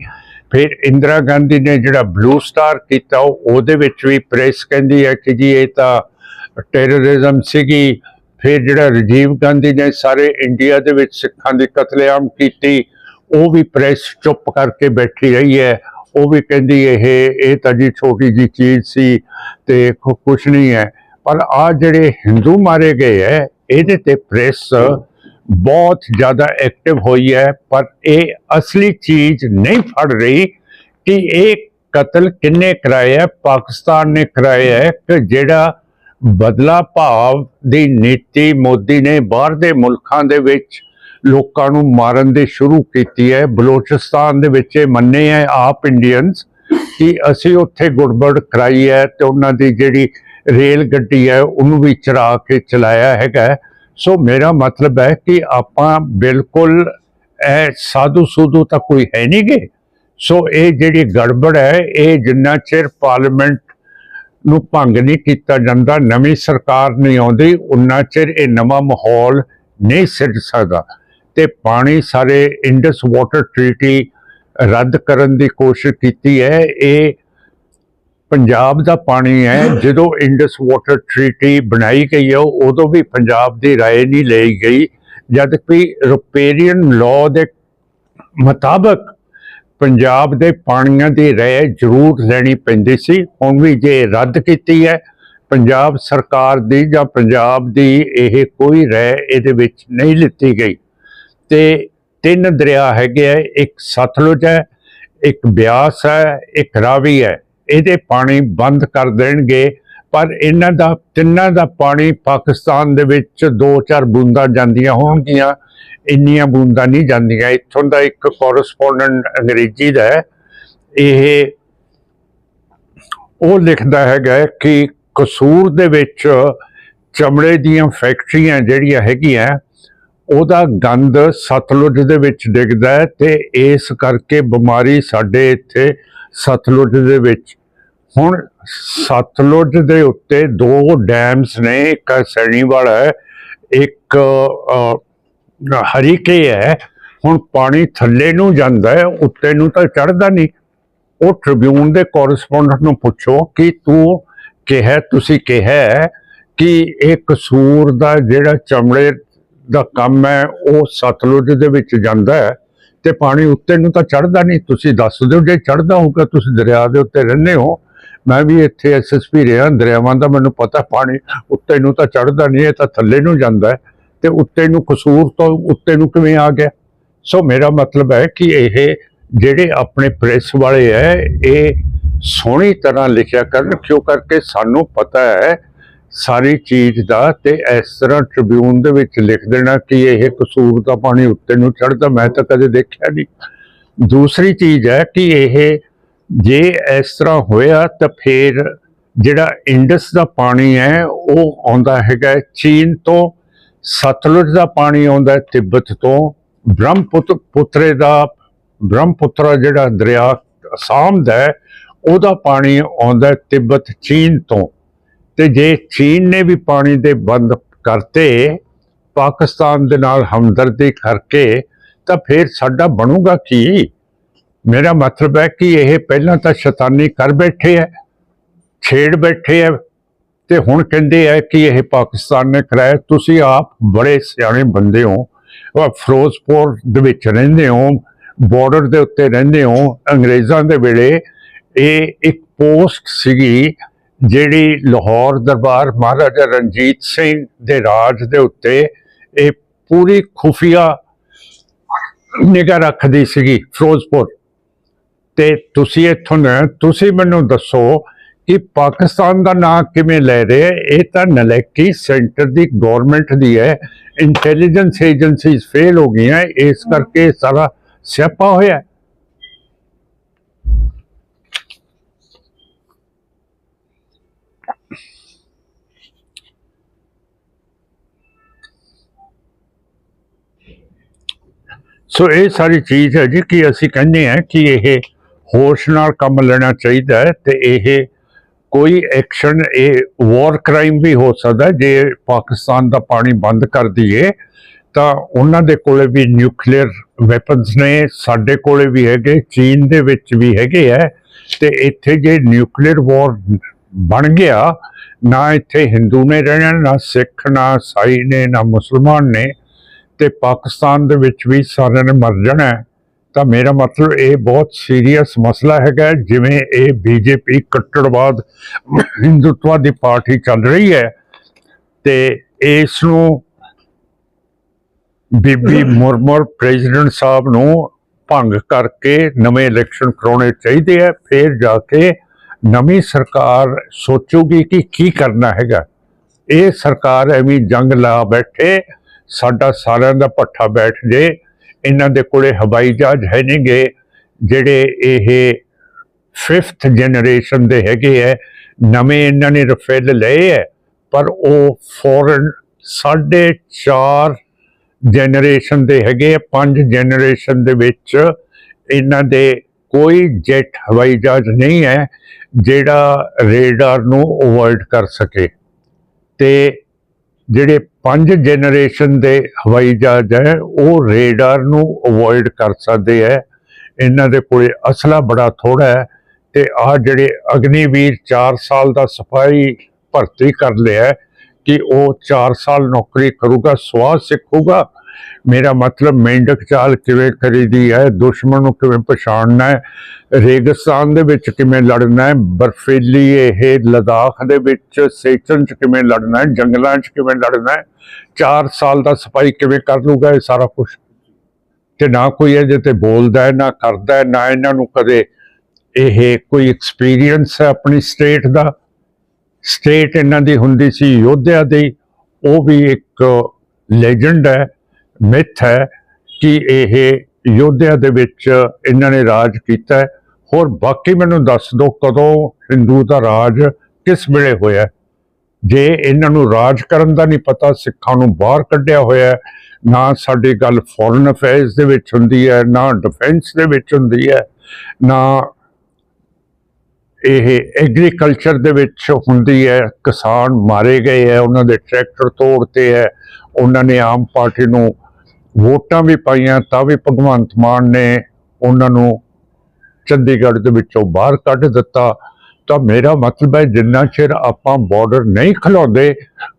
ਫਿਰ ਇੰਦਰਾ ਗਾਂਧੀ ਨੇ ਜਿਹੜਾ ਬਲੂ ਸਟਾਰ ਕੀਤਾ, ਉਹਦੇ ਵਿੱਚ ਵੀ ਪ੍ਰੈਸ ਕਹਿੰਦੀ ਹੈ ਕਿ ਜੀ ਇਹ ਤਾਂ ਟੈਰਰਿਜ਼ਮ ਸੀਗੀ। ਫਿਰ ਜਿਹੜਾ ਰਾਜੀਵ ਗਾਂਧੀ ਨੇ ਸਾਰੇ ਇੰਡੀਆ ਦੇ ਵਿੱਚ ਸਿੱਖਾਂ ਦੀ ਕਤਲੇਆਮ ਕੀਤੀ, ਉਹ ਵੀ ਪ੍ਰੈਸ ਚੁੱਪ ਕਰਕੇ ਬੈਠੀ ਰਹੀ ਹੈ। ਉਹ ਵੀ ਕਹਿੰਦੀ ਇਹ ਇਹ ਤਾਂ ਜੀ ਛੋਟੀ ਜੀ ਚੀਜ਼ ਸੀ ਤੇ ਕੁਝ ਨਹੀਂ ਹੈ। ਪਰ ਆ ਜਿਹੜੇ ਹਿੰਦੂ ਮਾਰੇ ਗਏ ਹੈ, ਇਹਦੇ ਤੇ ਪ੍ਰੈਸ ਬਹੁਤ ਜ਼ਿਆਦਾ ਐਕਟਿਵ ਹੋਈ ਹੈ, ਪਰ ਇਹ ਅਸਲੀ ਚੀਜ਼ ਨਹੀਂ ਫੜ ਰਹੀ ਕਿ ਇਹ ਕਤਲ ਕਿੰਨੇ ਕਰਾਇਆ ਹੈ, ਪਾਕਿਸਤਾਨ ਨੇ ਕਰਾਇਆ ਹੈ ਕਿ ਜਿਹੜਾ ਬਦਲਾ ਭਾਵ ਦੀ ਨੀਤੀ ਮੋਦੀ ਨੇ ਬਾਹਰ ਦੇ ਮੁਲਕਾਂ ਦੇ ਵਿੱਚ ਲੋਕਾਂ ਨੂੰ ਮਾਰਨ ਦੀ ਸ਼ੁਰੂ ਕੀਤੀ ਹੈ, ਬਲੋਚਿਸਤਾਨ ਦੇ ਵਿੱਚ ਇਹ ਮੰਨੇ ਹੈ ਆਪ ਇੰਡੀਅਨਸ ਕਿ ਅਸੀਂ ਉੱਥੇ ਗੁੜਬੜ ਕਰਾਈ ਹੈ ਤੇ ਉਹਨਾਂ ਦੀ ਜਿਹੜੀ ਰੇਲ ਗੱਡੀ ਹੈ ਉਹਨੂੰ ਵੀ ਚਰਾ ਕੇ ਚਲਾਇਆ ਹੈਗਾ ਸੋ ਮੇਰਾ ਮਤਲਬ ਹੈ ਕਿ ਆਪਾਂ ਬਿਲਕੁਲ ਇਹ ਸਾਧੂ ਸੂਧੂ ਤਾਂ ਕੋਈ ਹੈ ਨਹੀਂਗੇ ਸੋ ਇਹ ਜਿਹੜੀ ਗੜਬੜ ਹੈ, ਇਹ ਜਿੰਨਾ ਚਿਰ ਪਾਰਲੀਮੈਂਟ ਨੂੰ ਭੰਗ ਨਹੀਂ ਕੀਤਾ ਜਾਂਦਾ, ਨਵੀਂ ਸਰਕਾਰ ਨਹੀਂ ਆਉਂਦੀ, ਉਨਾ ਚਿਰ ਇਹ ਨਵਾਂ ਮਾਹੌਲ ਨਹੀਂ ਸਿਰ ਸਕਦਾ। ਤੇ ਪਾਣੀ ਸਾਰੇ ਇੰਡਸ ਵਾਟਰ ਟ੍ਰੀਟੀ ਰੱਦ ਕਰਨ ਦੀ ਕੋਸ਼ਿਸ਼ ਕੀਤੀ ਹੈ, ਇਹ ਪੰਜਾਬ ਦਾ ਪਾਣੀ ਹੈ ਜਦੋਂ ਇੰਡਸ ਵਾਟਰ ਟ੍ਰੀਟੀ ਬਣਾਈ ਗਈ ਹੈ ਉਦੋਂ ਵੀ ਪੰਜਾਬ ਦੀ رائے ਨਹੀਂ ਲਈ ਗਈ ਜਦ ਕਿ ਰੁਪੇਰੀਅਨ ਲਾਅ ਦੇ ਮੁਤਾਬਕ ਪੰਜਾਬ ਦੇ ਪਾਣੀਆਂ ਦੀ ਰਾਏ ਜ਼ਰੂਰ ਲੈਣੀ ਪੈਂਦੀ ਸੀ ਹੁਣ ਵੀ ਜੇ ਰੱਦ ਕੀਤੀ ਹੈ ਪੰਜਾਬ ਸਰਕਾਰ ਦੀ ਜਾਂ ਪੰਜਾਬ ਦੀ ਇਹ ਕੋਈ ਰਾਏ ਇਹਦੇ ਵਿੱਚ ਨਹੀਂ ਲਿੱਤੀ ਗਈ ਤੇ ਤਿੰਨ ਦਰਿਆ ਹੈਗੇ ਆ ਇੱਕ ਸਤਲੁਜ ਹੈ ਇੱਕ ਬਿਆਸ ਹੈ ਇੱਕ ਰਾਵੀ ਹੈ ਇਹਦੇ ਪਾਣੀ ਬੰਦ ਕਰ ਦੇਣਗੇ। ਪਰ ਇਹਨਾਂ ਦਾ, ਤਿੰਨਾਂ ਦਾ ਪਾਣੀ ਪਾਕਿਸਤਾਨ ਦੇ ਵਿੱਚ ਦੋ ਚਾਰ ਬੂੰਦਾਂ ਜਾਂਦੀਆਂ ਹੋਣਗੀਆਂ। ਇੰਨੀਆਂ ਬੂੰਦਾਂ ਨਹੀਂ ਜਾਂਦੀਆਂ। ਇੱਥੋਂ ਦਾ ਇੱਕ ਕੋਰਸਪੋਂਡੈਂਟ ਅੰਗਰੇਜ਼ੀ ਦਾ ਇਹ, ਉਹ ਲਿਖਦਾ ਹੈਗਾ ਕਿ ਕਸੂਰ ਦੇ ਵਿੱਚ ਚਮੜੇ ਦੀਆਂ ਫੈਕਟਰੀਆਂ ਜਿਹੜੀਆਂ ਹੈਗੀਆਂ, ਉਹਦਾ ਗੰਦ ਸਤਲੁਜ ਦੇ ਵਿੱਚ ਡਿੱਗਦਾ ਹੈ ਤੇ ਇਸ ਕਰਕੇ ਬਿਮਾਰੀ ਸਾਡੇ ਇੱਥੇ ਸਤਲੁਜ ਦੇ ਵਿੱਚ। ਹੁਣ ਸਤਲੁਜ ਦੇ ਉੱਤੇ ਦੋ ਡੈਮਸ ਨੇ, ਇੱਕ ਸੈਣੀਵਾਲ ਹੈ, ਇੱਕ ਹਰੀਕੇ ਹੈ। ਹੁਣ ਪਾਣੀ ਥੱਲੇ ਨੂੰ ਜਾਂਦਾ ਹੈ, ਉੱਤੇ ਨੂੰ ਤਾਂ ਚੜਦਾ ਨਹੀਂ। ਉਹ ਟ੍ਰਿਬਿਊਨ ਦੇ ਕੋਰਸਪੋਂਡੈਂਟ ਨੂੰ ਪੁੱਛੋ ਕਿ ਤੂੰ ਕਿਹਾ, ਤੁਸੀਂ ਕਿਹਾ ਕਿ ਇਹ ਕਸੂਰ ਦਾ ਜਿਹੜਾ ਚਮੜੇ ਦਾ ਕੰਮ ਹੈ, ਉਹ ਸਤਲੁਜ ਦੇ ਵਿੱਚ ਜਾਂਦਾ ਹੈ। ਤੇ ਪਾਣੀ ਉੱਤੇ ਨੂੰ ਤਾਂ ਚੜਦਾ ਨਹੀਂ। ਤੁਸੀਂ ਦੱਸ ਦਿਓ, ਜੇ ਚੜਦਾ ਹੋਊਗਾ, ਤੁਸੀਂ ਦਰਿਆ ਦੇ ਉੱਤੇ ਰਹਿੰਦੇ ਹੋ। ਮੈਂ ਵੀ ਇੱਥੇ ਐਸਐਸਪੀ ਰਿਹਾ, ਦਰਿਆਵਾਂ ਦਾ ਮੈਨੂੰ ਪਤਾ, ਪਾਣੀ ਉੱਤੇ ਨੂੰ ਤਾਂ ਚੜਦਾ ਨਹੀਂ, ਇਹ ਤਾਂ ਥੱਲੇ ਨੂੰ ਜਾਂਦਾ ਹੈ। ਤੇ ਉੱਤੇ ਨੂੰ ਕਸੂਰ ਤੋਂ ਉੱਤੇ ਨੂੰ ਕਿਵੇਂ ਆ ਗਿਆ? ਸੋ ਮੇਰਾ ਮਤਲਬ ਹੈ ਕਿ ਇਹ ਜਿਹੜੇ ਆਪਣੇ ਪ੍ਰੈਸ ਵਾਲੇ ਹੈ, ਇਹ ਸੋਹਣੀ ਤਰ੍ਹਾਂ ਲਿਖਿਆ ਕਰਨ ਕਿਉਂ ਕਰਕੇ ਸਾਨੂੰ ਪਤਾ ਹੈ ਸਾਰੀ ਚੀਜ਼ ਦਾ ਤੇ ਇਸ ਤਰ੍ਹਾਂ ਟ੍ਰਿਬਿਊਨ ਦੇ ਵਿੱਚ ਲਿਖ ਦੇਣਾ ਕਿ ਇਹ ਕਸੂਰ ਦਾ ਪਾਣੀ ਉੱਤੇ ਨੂੰ ਚੜਦਾ ਮੈਂ ਤਾਂ ਕਦੇ ਦੇਖਿਆ ਨਹੀਂ। ਦੂਸਰੀ ਚੀਜ਼ ਹੈ ਕਿ ਇਹ ਜੇ ਇਸ ਤਰ੍ਹਾਂ ਹੋਇਆ ਤਾਂ ਫਿਰ ਜਿਹੜਾ ਇੰਡਸ ਦਾ ਪਾਣੀ ਹੈ, ਉਹ ਆਉਂਦਾ ਹੈਗਾ ਚੀਨ ਤੋਂ, ਸਤਲੁਜ ਦਾ ਪਾਣੀ ਆਉਂਦਾ ਹੈ ਤਿੱਬਤ ਤੋਂ ਬ੍ਰਹਮਪੁੱਤਰ ਪੁੱਤਰੇ ਦਾ, ਬ੍ਰਹਮਪੁੱਤਰਾ ਜਿਹੜਾ ਦਰਿਆ ਅਸਾਮ ਦਾ ਉਹਦਾ ਪਾਣੀ ਆਉਂਦਾ ਤਿੱਬਤ, ਚੀਨ ਤੋਂ। ਤੇ ਜੇ ਚੀਨ ਨੇ ਵੀ ਪਾਣੀ ਦੇ ਬੰਦ ਕਰਤੇ, ਪਾਕਿਸਤਾਨ ਦੇ ਨਾਲ ਹਮਦਰਦੀ ਕਰਕੇ, ਤਾਂ ਫਿਰ ਸਾਡਾ ਬਣੂਗਾ ਕੀ? ਮੇਰਾ ਮਤਲਬ ਹੈ ਕਿ ਇਹ ਪਹਿਲਾਂ ਤਾਂ ਸ਼ੈਤਾਨੀ ਕਰ ਬੈਠੇ ਹੈ ਛੇੜ ਬੈਠੇ ਹੈ ਤੇ ਹੁਣ ਕਹਿੰਦੇ ਹੈ ਕਿ ਇਹ ਪਾਕਿਸਤਾਨ ਨੇ ਕਰਾਇਆ। ਤੁਸੀਂ ਆਪ ਬੜੇ ਸਿਆਣੇ ਬੰਦੇ ਹੋ ਫਿਰੋਜ਼ਪੁਰ ਦੇ ਵਿੱਚ ਰਹਿੰਦੇ ਹੋ ਬਾਰਡਰ ਦੇ ਉੱਤੇ ਰਹਿੰਦੇ ਹੋ, ਅੰਗਰੇਜ਼ਾਂ ਦੇ ਵੇਲੇ, ਇਹ ਇੱਕ ਪੋਸਟ ਸੀਗੀ ਜਿਹੜੀ ਲਾਹੌਰ ਦਰਬਾਰ ਮਹਾਰਾਜਾ ਰਣਜੀਤ ਸਿੰਘ ਦੇ ਰਾਜ ਦੇ ਉੱਤੇ ਇਹ ਪੂਰੀ ਖੁਫੀਆ ਨਿਗਾਹ ਰੱਖਦੀ ਸੀਗੀ ਫਿਰੋਜ਼ਪੁਰ। ਤੇ ਤੁਸੀਂ ਇੱਥੋਂ ਤੁਸੀਂ ਮੈਨੂੰ ਦੱਸੋ ਕਿ ਪਾਕਿਸਤਾਨ ਦਾ ਨਾਂ ਕਿਵੇਂ ਲੈ ਰਹੇ ਇਹ ਤਾਂ ਨਲੈਕੀ ਸੈਂਟਰ ਦੀ ਗਵਰਨਮੈਂਟ ਦੀ ਹੈ। ਇੰਟੈਲੀਜੈਂਸ ਏਜੰਸੀਜ਼ ਫੇਲ ਹੋ ਗਈਆਂ। ਇਸ ਕਰਕੇ ਸਾਰਾ ਸਿਆਪਾ ਹੋਇਆ ਹੈ। ਸੋ ਇਹ ਸਾਰੀ ਚੀਜ਼ ਹੈ ਜੀ ਕਿ ਅਸੀਂ ਕਹਿੰਦੇ ਹਾਂ ਕਿ ਇਹ ਹੋਸ਼ ਨਾਲ ਕੰਮ ਲੈਣਾ ਚਾਹੀਦਾ ਹੈ ਤੇ ਇਹ ਕੋਈ ਐਕਸ਼ਨ ਇਹ ਵਾਰ ਕ੍ਰਾਈਮ ਵੀ ਹੋ ਸਕਦਾ ਜੇ ਪਾਕਿਸਤਾਨ ਦਾ ਪਾਣੀ ਬੰਦ ਕਰ ਦਈਏ, ਤਾਂ ਉਹਨਾਂ ਦੇ ਕੋਲੇ ਵੀ ਨਿਊਕਲੀਅਰ ਵੈਪਨਸ ਨੇ, ਸਾਡੇ ਕੋਲੇ ਵੀ ਹੈਗੇ, ਚੀਨ ਦੇ ਵਿੱਚ ਵੀ ਹੈਗੇ ਹੈ। ਤੇ ਇੱਥੇ ਜੇ ਨਿਊਕਲੀਅਰ ਵਾਰ ਬਣ ਗਿਆ, ਨਾ ਇੱਥੇ ਹਿੰਦੂ ਨੇ ਰਹਿਣਾ, ਨਾ ਸਿੱਖ, ਨਾ ਸਾਈ ਨੇ, ਨਾ ਮੁਸਲਮਾਨ ਨੇ ਤੇ ਪਾਕਿਸਤਾਨ ਦੇ ਵਿੱਚ ਵੀ ਸਾਰਿਆਂ ਨੇ ਮਰ ਜਾਣਾ ਤਾਂ ਮੇਰਾ ਮਤਲਬ ਇਹ ਬਹੁਤ ਸੀਰੀਅਸ ਮਸਲਾ ਹੈਗਾ ਜਿਵੇਂ ਇਹ ਬੀਜੇਪੀ ਕੱਟੜਵਾਦ ਹਿੰਦੂਤਵਾ ਦੀ ਪਾਰਟੀ ਚੱਲ ਰਹੀ ਹੈ ਤੇ ਇਸ ਨੂੰ ਬੀਬੀ ਮੁਰਮੁਰ ਪ੍ਰੈਜ਼ੀਡੈਂਟ ਸਾਹਿਬ ਨੂੰ ਭੰਗ ਕਰਕੇ ਨਵੇਂ ਇਲੈਕਸ਼ਨ ਕਰਾਉਣੇ ਚਾਹੀਦੇ ਆ ਫਿਰ ਜਾ ਕੇ ਨਵੀਂ ਸਰਕਾਰ ਸੋਚੂਗੀ ਕਿ ਕੀ ਕਰਨਾ ਹੈਗਾ। ਇਹ ਸਰਕਾਰ ਐਵੇਂ ਜੰਗ ਲਾ ਬੈਠੇ ਸਾਡਾ ਸਾਰਿਆਂ ਦਾ ਪੱਠਾ ਬੈਠ ਜੇ ਇਹਨਾਂ ਦੇ ਕੋਲੇ ਹਵਾਈ ਜਹਾਜ਼ ਹੈ ਨਹੀਂਗੇ ਜਿਹੜੇ ਇਹ 5th ਜਨਰੇਸ਼ਨ ਦੇ ਹੈਗੇ ਹੈ ਨਵੇਂ ਇਹਨਾਂ ਨੇ ਰਫੇਲ ਲਏ ਹੈ ਪਰ ਉਹ ਫੋਰਨ ਸਾਢੇ ਚਾਰ ਜਨਰੇਸ਼ਨ ਦੇ ਹੈਗੇ ਆ, ਪੰਜ ਜਨਰੇਸ਼ਨ ਦੇ ਵਿੱਚ ਇਹਨਾਂ ਦੇ ਕੋਈ ਜੈਟ ਹਵਾਈ ਜਹਾਜ਼ ਨਹੀਂ ਹੈ ਜਿਹੜਾ ਰੇਡਾਰ ਨੂੰ ਅਵੋਇਡ ਕਰ ਸਕੇ। ਤੇ ਜਿਹੜੇ ਪੰਜ ਜਨਰੇਸ਼ਨ ਦੇ ਹਵਾਈ ਜਹਾਜ਼ ਹੈ, ਉਹ ਰੇਡਾਰ ਨੂੰ ਅਵੋਇਡ ਕਰ ਸਕਦੇ ਹੈ। ਇਹਨਾਂ ਦੇ ਕੋਲੇ ਅਸਲਾ ਬੜਾ ਥੋੜਾ ਹੈ ਤੇ ਆ ਜਿਹੜੇ ਅਗਨੀਵੀਰ 4 ਸਾਲ ਦਾ ਸਫ਼ਾਈ ਭਰਤੀ ਕਰ ਲਿਆ ਕਿ ਉਹ 4 ਸਾਲ ਨੌਕਰੀ ਕਰੂਗਾ, ਸਵਾਹ ਸਿੱਖੂਗਾ ਮੇਰਾ ਮਤਲਬ ਮੇਂਢਕ ਚਾਲ ਕਿਵੇਂ ਕਰੀਦੀ ਹੈ, ਦੁਸ਼ਮਣ ਨੂੰ ਕਿਵੇਂ ਪਛਾਣਨਾ ਹੈ, ਰੇਗਿਸਤਾਨ ਦੇ ਵਿੱਚ ਕਿਵੇਂ ਲੜਨਾ ਹੈ, ਬਰਫੀਲੀ ਇਹ ਲਦਾਖ ਦੇ ਵਿੱਚ ਸੇਚਨ ਚ ਕਿਵੇਂ ਲੜਨਾ ਹੈ, ਜੰਗਲਾਂ ਚ ਕਿਵੇਂ ਲੜਨਾ ਹੈ 4 ਸਾਲ ਦਾ ਸਫ਼ਾਈ ਕਿਵੇਂ ਕਰ ਲੂਗਾ ਇਹ ਸਾਰਾ ਕੁਝ ਤੇ ਨਾ ਕੋਈ ਇਹਦੇ ਤੇ ਬੋਲਦਾ ਹੈ, ਨਾ ਕਰਦਾ ਹੈ, ਨਾ ਇਹਨਾਂ ਨੂੰ ਕਦੇ ਇਹ ਕੋਈ ਐਕਸਪੀਰੀਅੰਸ ਹੈ ਆਪਣੀ ਸਟੇਟ ਦਾ? ਸਟੇਟ ਇਹਨਾਂ ਦੀ ਹੁੰਦੀ ਸੀ ਯੋਧਿਆ ਦੀ, ਉਹ ਵੀ ਇੱਕ ਲੈਜੈਂਡ ਹੈ। ਮਿੱਥ ਹੈ ਕਿ ਇਹ ਯੋਧਿਆ ਦੇ ਵਿੱਚ ਇਹਨਾਂ ਨੇ ਰਾਜ ਕੀਤਾ ਹੋਰ ਬਾਕੀ ਮੈਨੂੰ ਦੱਸ ਦਿਓ ਕਦੋਂ ਹਿੰਦੂ ਦਾ ਰਾਜ ਕਿਸ ਵੇਲੇ ਹੋਇਆ ਜੇ ਇਹਨਾਂ ਨੂੰ ਰਾਜ ਕਰਨ ਦਾ ਨਹੀਂ ਪਤਾ, ਸਿੱਖਾਂ ਨੂੰ ਬਾਹਰ ਕੱਢਿਆ ਹੋਇਆ ਨਾ ਸਾਡੀ ਗੱਲ ਫੋਰਨ ਅਫੇਅਰਸ ਦੇ ਵਿੱਚ ਹੁੰਦੀ ਹੈ, ਨਾ ਡਿਫੈਂਸ ਦੇ ਵਿੱਚ ਹੁੰਦੀ ਹੈ, ਨਾ ਇਹ ਐਗਰੀਕਲਚਰ ਦੇ ਵਿੱਚ ਹੁੰਦੀ ਹੈ। ਕਿਸਾਨ ਮਾਰੇ ਗਏ ਹੈ, ਉਹਨਾਂ ਦੇ ਟਰੈਕਟਰ ਤੋੜਤੇ ਹੈ, ਉਹਨਾਂ ਨੇ ਆਮ ਪਾਰਟੀ ਨੂੰ ਵੋਟਾਂ ਵੀ ਪਾਈਆਂ ਤਾਂ ਵੀ ਭਗਵੰਤ ਮਾਨ ਨੇ ਉਹਨਾਂ ਨੂੰ ਚੰਡੀਗੜ੍ਹ ਦੇ ਵਿੱਚੋਂ ਬਾਹਰ ਕੱਢ ਦਿੱਤਾ। ਤਾਂ ਮੇਰਾ ਮਤਲਬ ਹੈ ਜਿੰਨਾ ਚਿਰ ਆਪਾਂ ਬਾਰਡਰ ਨਹੀਂ ਖਲਾਉਂਦੇ,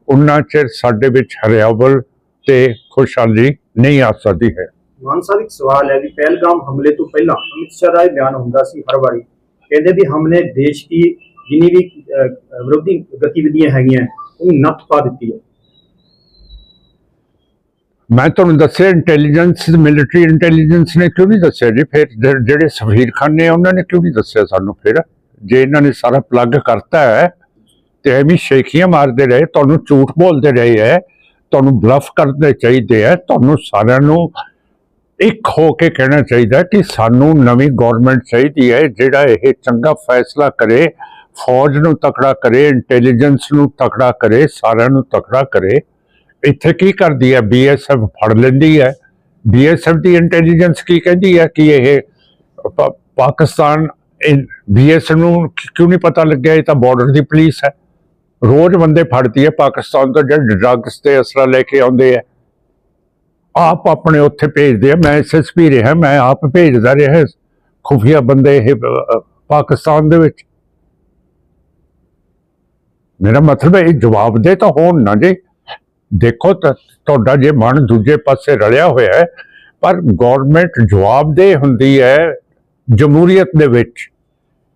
ਉਨਾ ਚਿਰ ਸਾਡੇ ਵਿੱਚ ਹਰਿਆਵਲ ਤੇ ਖੁਸ਼ਹਾਲੀ ਨਹੀਂ ਆ ਸਕਦੀ ਹੈ। ਮਾਨ ਸਾਹਿਬ, ਇੱਕ ਸਵਾਲ ਹੈ ਵੀ ਪਹਿਲਗਾਮ ਹਮਲੇ ਤੋਂ ਪਹਿਲਾਂ ਅਮਿਤ ਸ਼ਾਹ ਦਾ ਇਹ ਬਿਆਨ ਹੁੰਦਾ ਸੀ ਹਰ ਵਾਰੀ। ਕਹਿੰਦੇ ਵੀ ਹਮਨੇ ਦੇਸ਼ ਦੀ ਜਿੰਨੀ ਵੀ ਵਿਰੋਧੀ ਗਤੀਵਿਧੀਆਂ ਹੈਗੀਆਂ, ਉਹ ਨੱਥ ਪਾ ਦਿੱਤੀ ਹੈ। ਮੈਂ ਤੁਹਾਨੂੰ ਦੱਸਿਆ ਇੰਟੈਲੀਜੈਂਸ ਮਿਲਟਰੀ ਇੰਟੈਲੀਜੈਂਸ ਨੇ ਕਿਉਂ ਨਹੀਂ ਦੱਸਿਆ ਜੀ? ਫਿਰ ਜਿਹੜੇ ਸਫੀਰ ਖਾਨ ਨੇ ਉਹਨਾਂ ਨੇ ਕਿਉਂ ਨਹੀਂ ਦੱਸਿਆ ਸਾਨੂੰ ਫਿਰ? ਜੇ ਇਹਨਾਂ ਨੇ ਸਾਰਾ ਪਲੱਗ ਕਰਤਾ ਹੈ, ਤੇ ਐਵੇਂ ਸ਼ੇਖੀਆਂ ਮਾਰਦੇ ਰਹੇ, ਤੁਹਾਨੂੰ ਝੂਠ ਬੋਲਦੇ ਰਹੇ ਹੈ, ਤੁਹਾਨੂੰ ਬਲਫ ਕਰਦੇ ਚਾਹੀਦੇ ਹੈ, ਤੁਹਾਨੂੰ ਸਾਰਿਆਂ ਨੂੰ ਇੱਕ ਹੋ ਕੇ ਕਹਿਣਾ ਚਾਹੀਦਾ ਕਿ ਸਾਨੂੰ ਨਵੀਂ ਗਵਰਨਮੈਂਟ ਚਾਹੀਦੀ ਹੈ, ਜਿਹੜਾ ਇਹ ਚੰਗਾ ਫੈਸਲਾ ਕਰੇ, ਫੌਜ ਨੂੰ ਤਕੜਾ ਕਰੇ ਇੰਟੈਲੀਜੈਂਸ ਨੂੰ ਤਕੜਾ ਕਰੇ, ਸਾਰਿਆਂ ਨੂੰ ਤਕੜਾ ਕਰੇ। ਇੱਥੇ ਕੀ ਕਰਦੀ ਹੈ? ਬੀਐਸਐਫ ਫੜ ਲੈਂਦੀ ਹੈ। ਬੀਐਸਐਫ ਦੀ ਇੰਟੈਲੀਜੈਂਸ ਕੀ ਕਹਿੰਦੀ ਹੈ ਕਿ ਇਹ ਪਾ- ਪਾਕਿਸਤਾਨ ਬੀਐਸਐਫ ਨੂੰ ਕਿਉਂ ਨਹੀਂ ਪਤਾ ਲੱਗਿਆ? ਇਹ ਤਾਂ ਬਾਰਡਰ ਦੀ ਪੁਲਿਸ ਹੈ। ਰੋਜ਼ ਬੰਦੇ ਫੜਦੀ ਹੈ। ਪਾਕਿਸਤਾਨ ਤੋਂ ਜਿਹੜੇ ਡਰੱਗਸ ਤੇ ਅਸਲਾ ਲੈ ਕੇ ਆਉਂਦੇ ਆ ਆਪ ਆਪਣੇ ਉੱਥੇ ਭੇਜਦੇ ਆ ਮੈਂ ਐਸਐਸਪੀ ਰਿਹਾ। ਮੈਂ ਆਪ ਭੇਜਦਾ ਰਿਹਾ ਖੁਫੀਆ ਬੰਦੇ ਇਹ ਪਾਕਿਸਤਾਨ ਦੇ ਵਿੱਚ। ਮੇਰਾ ਮਤਲਬ ਹੈ, ਇਹ ਜਵਾਬ ਦੇ ਤਾਂ ਹੋਣ ਨਾ ਜੇ। ਦੇਖੋ ਤਾਂ ਤੁਹਾਡਾ ਜੇ ਮਨ ਦੂਜੇ ਪਾਸੇ ਰਲਿਆ ਹੋਇਆ ਹੈ, ਪਰ ਗਵਰਨਮੈਂਟ ਜਵਾਬਦੇਹ ਹੁੰਦੀ ਹੈ ਜਮਹੂਰੀਅਤ ਦੇ ਵਿੱਚ।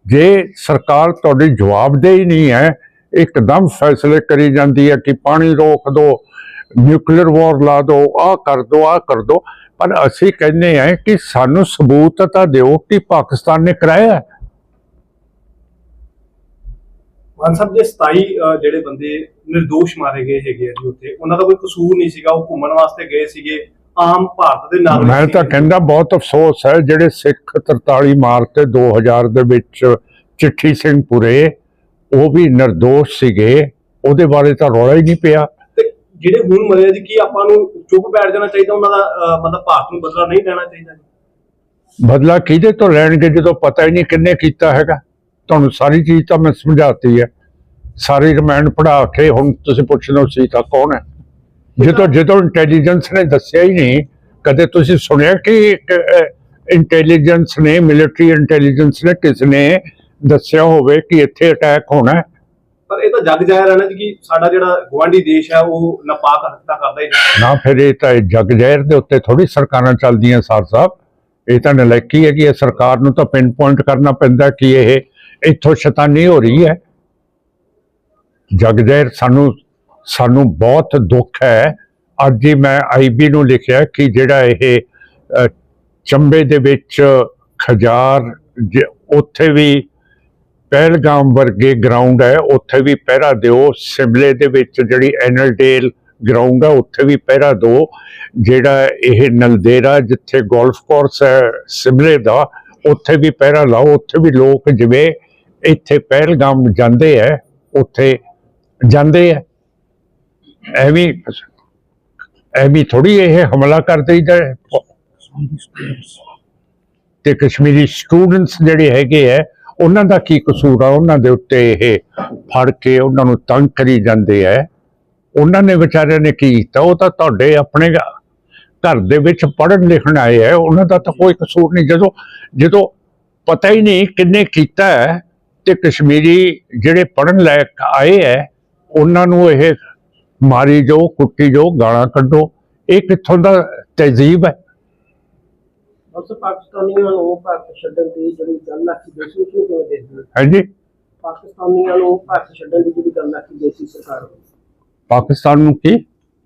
ਜੇ ਸਰਕਾਰ ਤੁਹਾਡੀ ਜਵਾਬਦੇਹ ਹੀ ਨਹੀਂ ਹੈ, ਇੱਕਦਮ ਫੈਸਲੇ ਕਰੀ ਜਾਂਦੀ ਹੈ ਕਿ ਪਾਣੀ ਰੋਕ ਦਿਓ ਨਿਊਕਲੀਅਰ ਵਾਰ ਲਾ ਦਿਓ ਆਹ ਕਰ ਦਿਓ ਆਹ ਕਰ ਦਿਓ ਪਰ ਅਸੀਂ ਕਹਿੰਦੇ ਹਾਂ ਕਿ ਸਾਨੂੰ ਸਬੂਤ ਤਾਂ ਦਿਓ ਕਿ ਪਾਕਿਸਤਾਨ ਨੇ ਕਰਾਇਆ ਮਾਨ ਸਾਹਿਬ ਦੇ 27 ਜਿਹੜੇ ਬੰਦੇ નિર્ਦੋਸ਼ ਮਾਰੇ ਗਏ ਹੈਗੇ ਆ ਜੀ ਉੱਥੇ। ਉਹਨਾਂ ਦਾ ਕੋਈ ਕਸੂਰ ਨਹੀਂ ਸੀਗਾ ਉਹ ਘੁੰਮਣ ਵਾਸਤੇ ਗਏ ਸੀਗੇ। ਆਮ ਭਾਰਤ ਦੇ ਨਾਗਰਿਕ ਮੈਂ ਤਾਂ। ਕਹਿੰਦਾ ਬਹੁਤ ਅਫਸੋਸ ਹੈ ਜਿਹੜੇ ਸਿੱਖ 43 ਮਾਰਚ ਤੇ 2000 ਦੇ ਵਿੱਚ ਚਿੱਠੀ ਸਿੰਘ ਪੁਰੇ ਉਹ ਵੀ ਨਿਰਦੋਸ਼ ਸੀਗੇ। ਉਹਦੇ ਬਾਰੇ ਤਾਂ ਰੌਲਾ ਹੀ ਨਹੀਂ ਪਿਆ। ਜਿਹੜੇ ਹੁਣ ਮਰੇ ਜੀ ਕੀ ਆਪਾਂ ਨੂੰ ਚੁੱਪ ਬੈਠ ਜਾਣਾ ਚਾਹੀਦਾ? ਉਹਨਾਂ ਦਾ ਮਤਲਬ ਭਾਰਤ ਨੂੰ ਬਦਲਾ ਨਹੀਂ ਲੈਣਾ ਚਾਹੀਦਾ ਬਦਲਾ ਕਿਹਦੇ ਤੋਂ ਲੈਣਗੇ ਜਦੋਂ ਪਤਾ ਹੀ ਨਹੀਂ ਕਿੰਨੇ ਕੀਤਾ ਹੈਗਾ। ਤੁਹਾਨੂੰ ਸਾਰੀ ਚੀਜ਼ ਤਾਂ ਮੈਂ ਸਮਝਾਤੀ ਹੈ। ਸਾਰੀ ਰਿਮਾਂਡ ਪੜਾ ਕੇ ਹੁਣ ਤੁਸੀਂ ਪੁੱਛਦੇ ਹੋ ਸੀ ਤਾਂ ਕੌਣ ਹੈ? ਜਦੋਂ ਜਦੋਂ ਇੰਟੈਲੀਜੈਂਸ ਨੇ ਦੱਸਿਆ ਹੀ ਨਹੀਂ ਕਦੇ ਤੁਸੀਂ ਸੁਣਿਆ ਕਿ ਇੰਟੈਲੀਜੈਂਸ ਨੇ ਮਿਲਟਰੀ ਇੰਟੈਲੀਜੈਂਸ ਨੇ ਕਿਸ ਨੇ ਦੱਸਿਆ ਹੋਵੇ ਕਿ ਇੱਥੇ ਅਟੈਕ ਹੋਣਾ ਹੈ? ਪਰ ਇਹ ਤਾਂ ਜੱਗ ਜਾਹਿਰ ਹੈ ਨਾ ਜੀ ਕਿ ਸਾਡਾ ਜਿਹੜਾ ਗਵਾਂਢੀ ਦੇਸ਼ ਹੈ ਉਹ ਨਾਪਾਕ ਹਰਕਤਾਂ ਕਰਦਾ ਹੀ ਨਾ ਫਿਰ ਇਹ ਤਾਂ ਜਗ ਜ਼ਹਿਰ ਦੇ ਉੱਤੇ ਥੋੜੀ ਸਰਕਾਰਾਂ ਚੱਲਦੀਆਂ ਸਾਰ ਸਾਹਿਬ ਇਹ ਤਾਂ ਨਲਾਇਕੀ ਹੈ ਕਿ ਇਹ ਸਰਕਾਰ ਨੂੰ ਤਾਂ ਪਿੰਨ ਪੁਆਇੰਟ ਕਰਨਾ ਪੈਂਦਾ ਕਿ ਇਹ ਇੱਥੋਂ ਸ਼ੈਤਾਨੀ ਹੋ ਰਹੀ ਹੈ। ਜਗ ਸਾਨੂੰ ਸਾਨੂੰ ਬਹੁਤ ਦੁੱਖ ਹੈ। ਅੱਜ ਹੀ ਮੈਂ ਆਈਬੀ ਨੂੰ ਲਿਖਿਆ ਕਿ ਜਿਹੜਾ ਇਹ ਚੰਬੇ ਦੇ ਵਿੱਚ ਖਜਾਰ ਜ- ਉੱਥੇ ਵੀ ਪਹਿਲਗਾਮ ਵਰਗੇ ਗਰਾਊਂਡ ਹੈ, ਉੱਥੇ ਵੀ ਪਹਿਰਾ ਦਿਓ। ਸਿਮਲੇ ਦੇ ਵਿੱਚ ਜਿਹੜੀ ਐਨਲਡੇਲ ਗਰਾਊਂਡ ਹੈ, ਉੱਥੇ ਵੀ ਪਹਿਰਾ ਦਿਓ। ਜਿਹੜਾ ਇਹ ਨਲਦੇਰਾ ਜਿੱਥੇ ਗੋਲਫ ਕੋਰਸ ਹੈ, ਸਿਮਲੇ ਦਾ, ਉੱਥੇ ਵੀ ਪਹਿਰਾ ਲਾਓ। ਉੱਥੇ ਵੀ ਲੋਕ ਜਿਵੇਂ ਇੱਥੇ ਪਹਿਲਗਾਮ ਜਾਂਦੇ ਹੈ, ਉੱਥੇ ਜਾਂਦੇ ਹੈ ਐਵੇਂ ਐਵੇਂ ਥੋੜੀ ਇਹ ਹਮਲਾ ਕਰ ਦੇਈਦਾ ਤੇ ਕਸ਼ਮੀਰੀ ਸਟੂਡੈਂਟਸ ਜਿਹੜੇ ਹੈਗੇ ਆ, ਉਹਨਾਂ ਦਾ ਕੀ ਕਸੂਰ ਆ? ਉਹਨਾਂ ਦੇ ਉੱਤੇ ਇਹ ਫੜ ਕੇ ਉਹਨਾਂ ਨੂੰ ਤੰਗ ਕਰੀ ਜਾਂਦੇ ਆ। ਉਹਨਾਂ ਨੇ ਵਿਚਾਰਿਆਂ ਨੇ ਕੀ ਕੀਤਾ? ਉਹ ਤਾਂ ਤੁਹਾਡੇ ਆਪਣੇ ਘਰ ਦੇ ਵਿੱਚ ਪੜ੍ਹਨ ਲਿਖਣ ਆਏ ਆ। ਉਹਨਾਂ ਦਾ ਤਾਂ ਕੋਈ ਕਸੂਰ ਨਹੀਂ। ਜਦੋਂ ਜਦੋਂ ਪਤਾ ਹੀ ਨਹੀਂ ਕਿੰਨੇ ਕੀਤਾ ਹੈ ਤੇ ਕਸ਼ਮੀਰੀ ਜਿਹੜੇ ਪੜ੍ਹਨ ਲਾਇਕ ਆਏ ਹੈ ਉਹਨਾਂ ਨੂੰ ਇਹ ਮਾਰੀ ਜੋ ਕੁੱਟੀ ਜੋ ਗਾਲਾਂ ਕੱਢੋ। ਇਹ ਕਿੱਥੋਂ ਦਾ ਤਹਿਜ਼ੀਬ ਹੈ? ਬਸ ਪਾਕਿਸਤਾਨੀਆਂ ਨੂੰ ਭਾਰਤ ਛੱਡਣ ਦੀ ਜਿਹੜੀ ਗੱਲ ਆਖੀ ਗਈ ਸੀ ਉਸ ਨੂੰ ਕਿਵੇਂ ਦੇਖਦੇ ਹੋ? ਹਾਂਜੀ। ਪਾਕਿਸਤਾਨੀਆਂ ਨੂੰ ਭਾਰਤ ਛੱਡਣ ਦੀ ਜਿਹੜੀ ਗੱਲ ਆਖੀ ਗਈ ਸੀ ਸਰਕਾਰ ਵੱਲੋਂ। ਪਾਕਿਸਤਾਨ ਨੂੰ ਕੀ?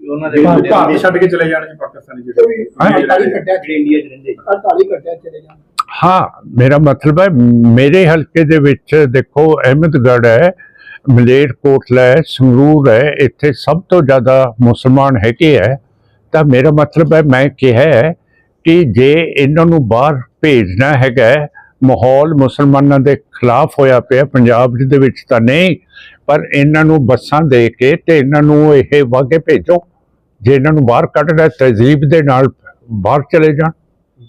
ਉਹਨਾਂ ਦੇ ਭਾਰਤ ਛੱਡ ਕੇ ਚਲੇ ਜਾਣ ਜੀ ਪਾਕਿਸਤਾਨੀ ਜਿਹੜੇ। ਹਾਂ। 48 ਕੱਢਿਆ ਜਿਹੜੇ ਇੰਡੀਆ 'ਚ ਰਹਿੰਦੇ। 48 ਕੱਢਿਆ ਚਲੇ ਜਾਣ। ਹਾਂ ਮੇਰਾ ਮਤਲਬ ਹੈ ਮੇਰੇ ਹਲਕੇ ਦੇ ਵਿੱਚ ਦੇਖੋ ਅਹਿਮਦਗੜ੍ਹ ਹੈ ਮਲੇਰਕੋਟਲਾ ਹੈ ਸੰਗਰੂਰ ਹੈ, ਇੱਥੇ ਸਭ ਤੋਂ ਜ਼ਿਆਦਾ ਮੁਸਲਮਾਨ ਹੈਗੇ ਹੈ। ਤਾਂ ਮੇਰਾ ਮਤਲਬ ਹੈ, ਮੈਂ ਕਿਹਾ ਹੈ ਕਿ ਜੇ ਇਹਨਾਂ ਨੂੰ ਬਾਹਰ ਭੇਜਣਾ ਹੈਗਾ ਮਾਹੌਲ ਮੁਸਲਮਾਨਾਂ ਦੇ ਖਿਲਾਫ ਹੋਇਆ ਪਿਆ, ਪੰਜਾਬ ਦੇ ਵਿੱਚ ਤਾਂ ਨਹੀਂ, ਪਰ ਇਹਨਾਂ ਨੂੰ ਬੱਸਾਂ ਦੇ ਕੇ ਤੇ ਇਹਨਾਂ ਨੂੰ ਇਹ ਵਾਗੇ ਭੇਜੋ। ਜੇ ਇਹਨਾਂ ਨੂੰ ਬਾਹਰ ਕੱਢਣਾ ਤਹਿਜ਼ੀਬ ਦੇ ਨਾਲ ਬਾਹਰ ਚਲੇ ਜਾਣ।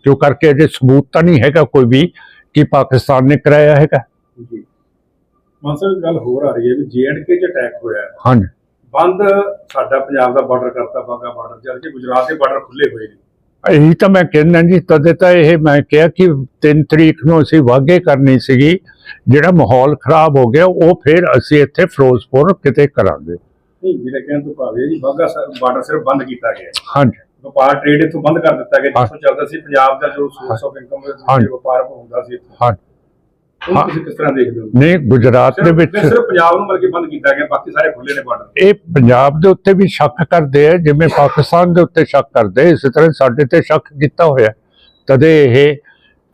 ਜੋ ਕਰਕੇ ਅਜੇ ਸਬੂਤ ਤਾਂ ਨਹੀਂ ਹੈਗਾ ਕੋਈ ਵੀ ਕਿ ਪਾਕਿਸਤਾਨ ਨੇ ਕਰਾਇਆ ਹੈਗਾ। ਜੀ। ਮਾਨ ਸਾਹਿਬ ਗੱਲ ਹੋਰ ਆ ਰਹੀ ਹੈ ਵੀ ਜੀਐਨਕੇ 'ਚ ਅਟੈਕ ਹੋਇਆ ਹੈ। ਹਾਂਜੀ। ਬੰਦ ਸਾਡਾ ਪੰਜਾਬ ਦਾ ਬਾਰਡਰ ਕਰਤਾ ਬਾਗਾ ਬਾਰਡਰ ਜਦ ਕਿ ਗੁਜਰਾਤ ਦੇ ਬਾਰਡਰ ਖੁੱਲੇ ਹੋਏ ਨੇ। ਇਹੀ ਤਾਂ ਮੈਂ ਕਹਿੰਦਾ ਜੀ ਤਦੇ ਤਾਂ ਇਹ ਮੈਂ ਕਿਹਾ ਕਿ 3 ਤਰੀਕ ਨੂੰ ਅਸੀਂ ਵਾਅਗੇ ਕਰਨੀ ਸੀਗੀ ਜਿਹੜਾ ਮਾਹੌਲ ਖਰਾਬ ਹੋ ਗਿਆ ਉਹ ਫਿਰ ਅਸੀਂ ਇੱਥੇ ਫਿਰੋਜ਼ਪੁਰ ਕਿਤੇ ਕਰਾਂਗੇ। ਨਹੀਂ ਮੇਰੇ ਕਹਿਣ ਤੋਂ ਭਾਵ ਜੀ ਬਾਗਾ ਬਾਰਡਰ ਸਿਰਫ ਬੰਦ ਕੀਤਾ ਗਿਆ। ਹਾਂਜੀ। ਵਪਾਰ ਟ੍ਰੇਡ ਇੱਥੋਂ ਬੰਦ ਕਰ ਦਿੱਤਾ ਗਿਆ। ਜਿੱਥੋਂ ਚੱਲਦਾ ਸੀ ਪੰਜਾਬ ਦਾ ਜੋ ਸੋਰਸ ਆਫ ਇਨਕਮ ਹਾਂ। ਵਪਾਰ ਹੁੰਦਾ ਸੀ ਹਾਂ। ਉਹਨੂੰ ਤੁਸੀਂ ਕਿਸ ਤਰ੍ਹਾਂ ਦੇਖਦੇ ਹੋ? ਨਹੀਂ ਗੁਜਰਾਤ ਦੇ ਵਿੱਚ ਸਿਰਫ ਪੰਜਾਬ ਨੂੰ ਬਲਕਿ ਬੰਦ ਕੀਤਾ ਗਿਆ ਬਾਕੀ ਸਾਰੇ ਖੁੱਲੇ ਨੇ ਬਾਰਡਰ ਇਹ ਪੰਜਾਬ ਦੇ ਉੱਤੇ ਵੀ ਸ਼ੱਕ ਕਰਦੇ ਆ ਜਿਵੇਂ ਪਾਕਿਸਤਾਨ ਦੇ ਉੱਤੇ ਸ਼ੱਕ ਕਰਦੇ ਇਸੇ ਤਰ੍ਹਾਂ ਸਾਡੇ ਤੇ ਸ਼ੱਕ ਕੀਤਾ ਹੋਇਆ। ਤਦੇ ਇਹ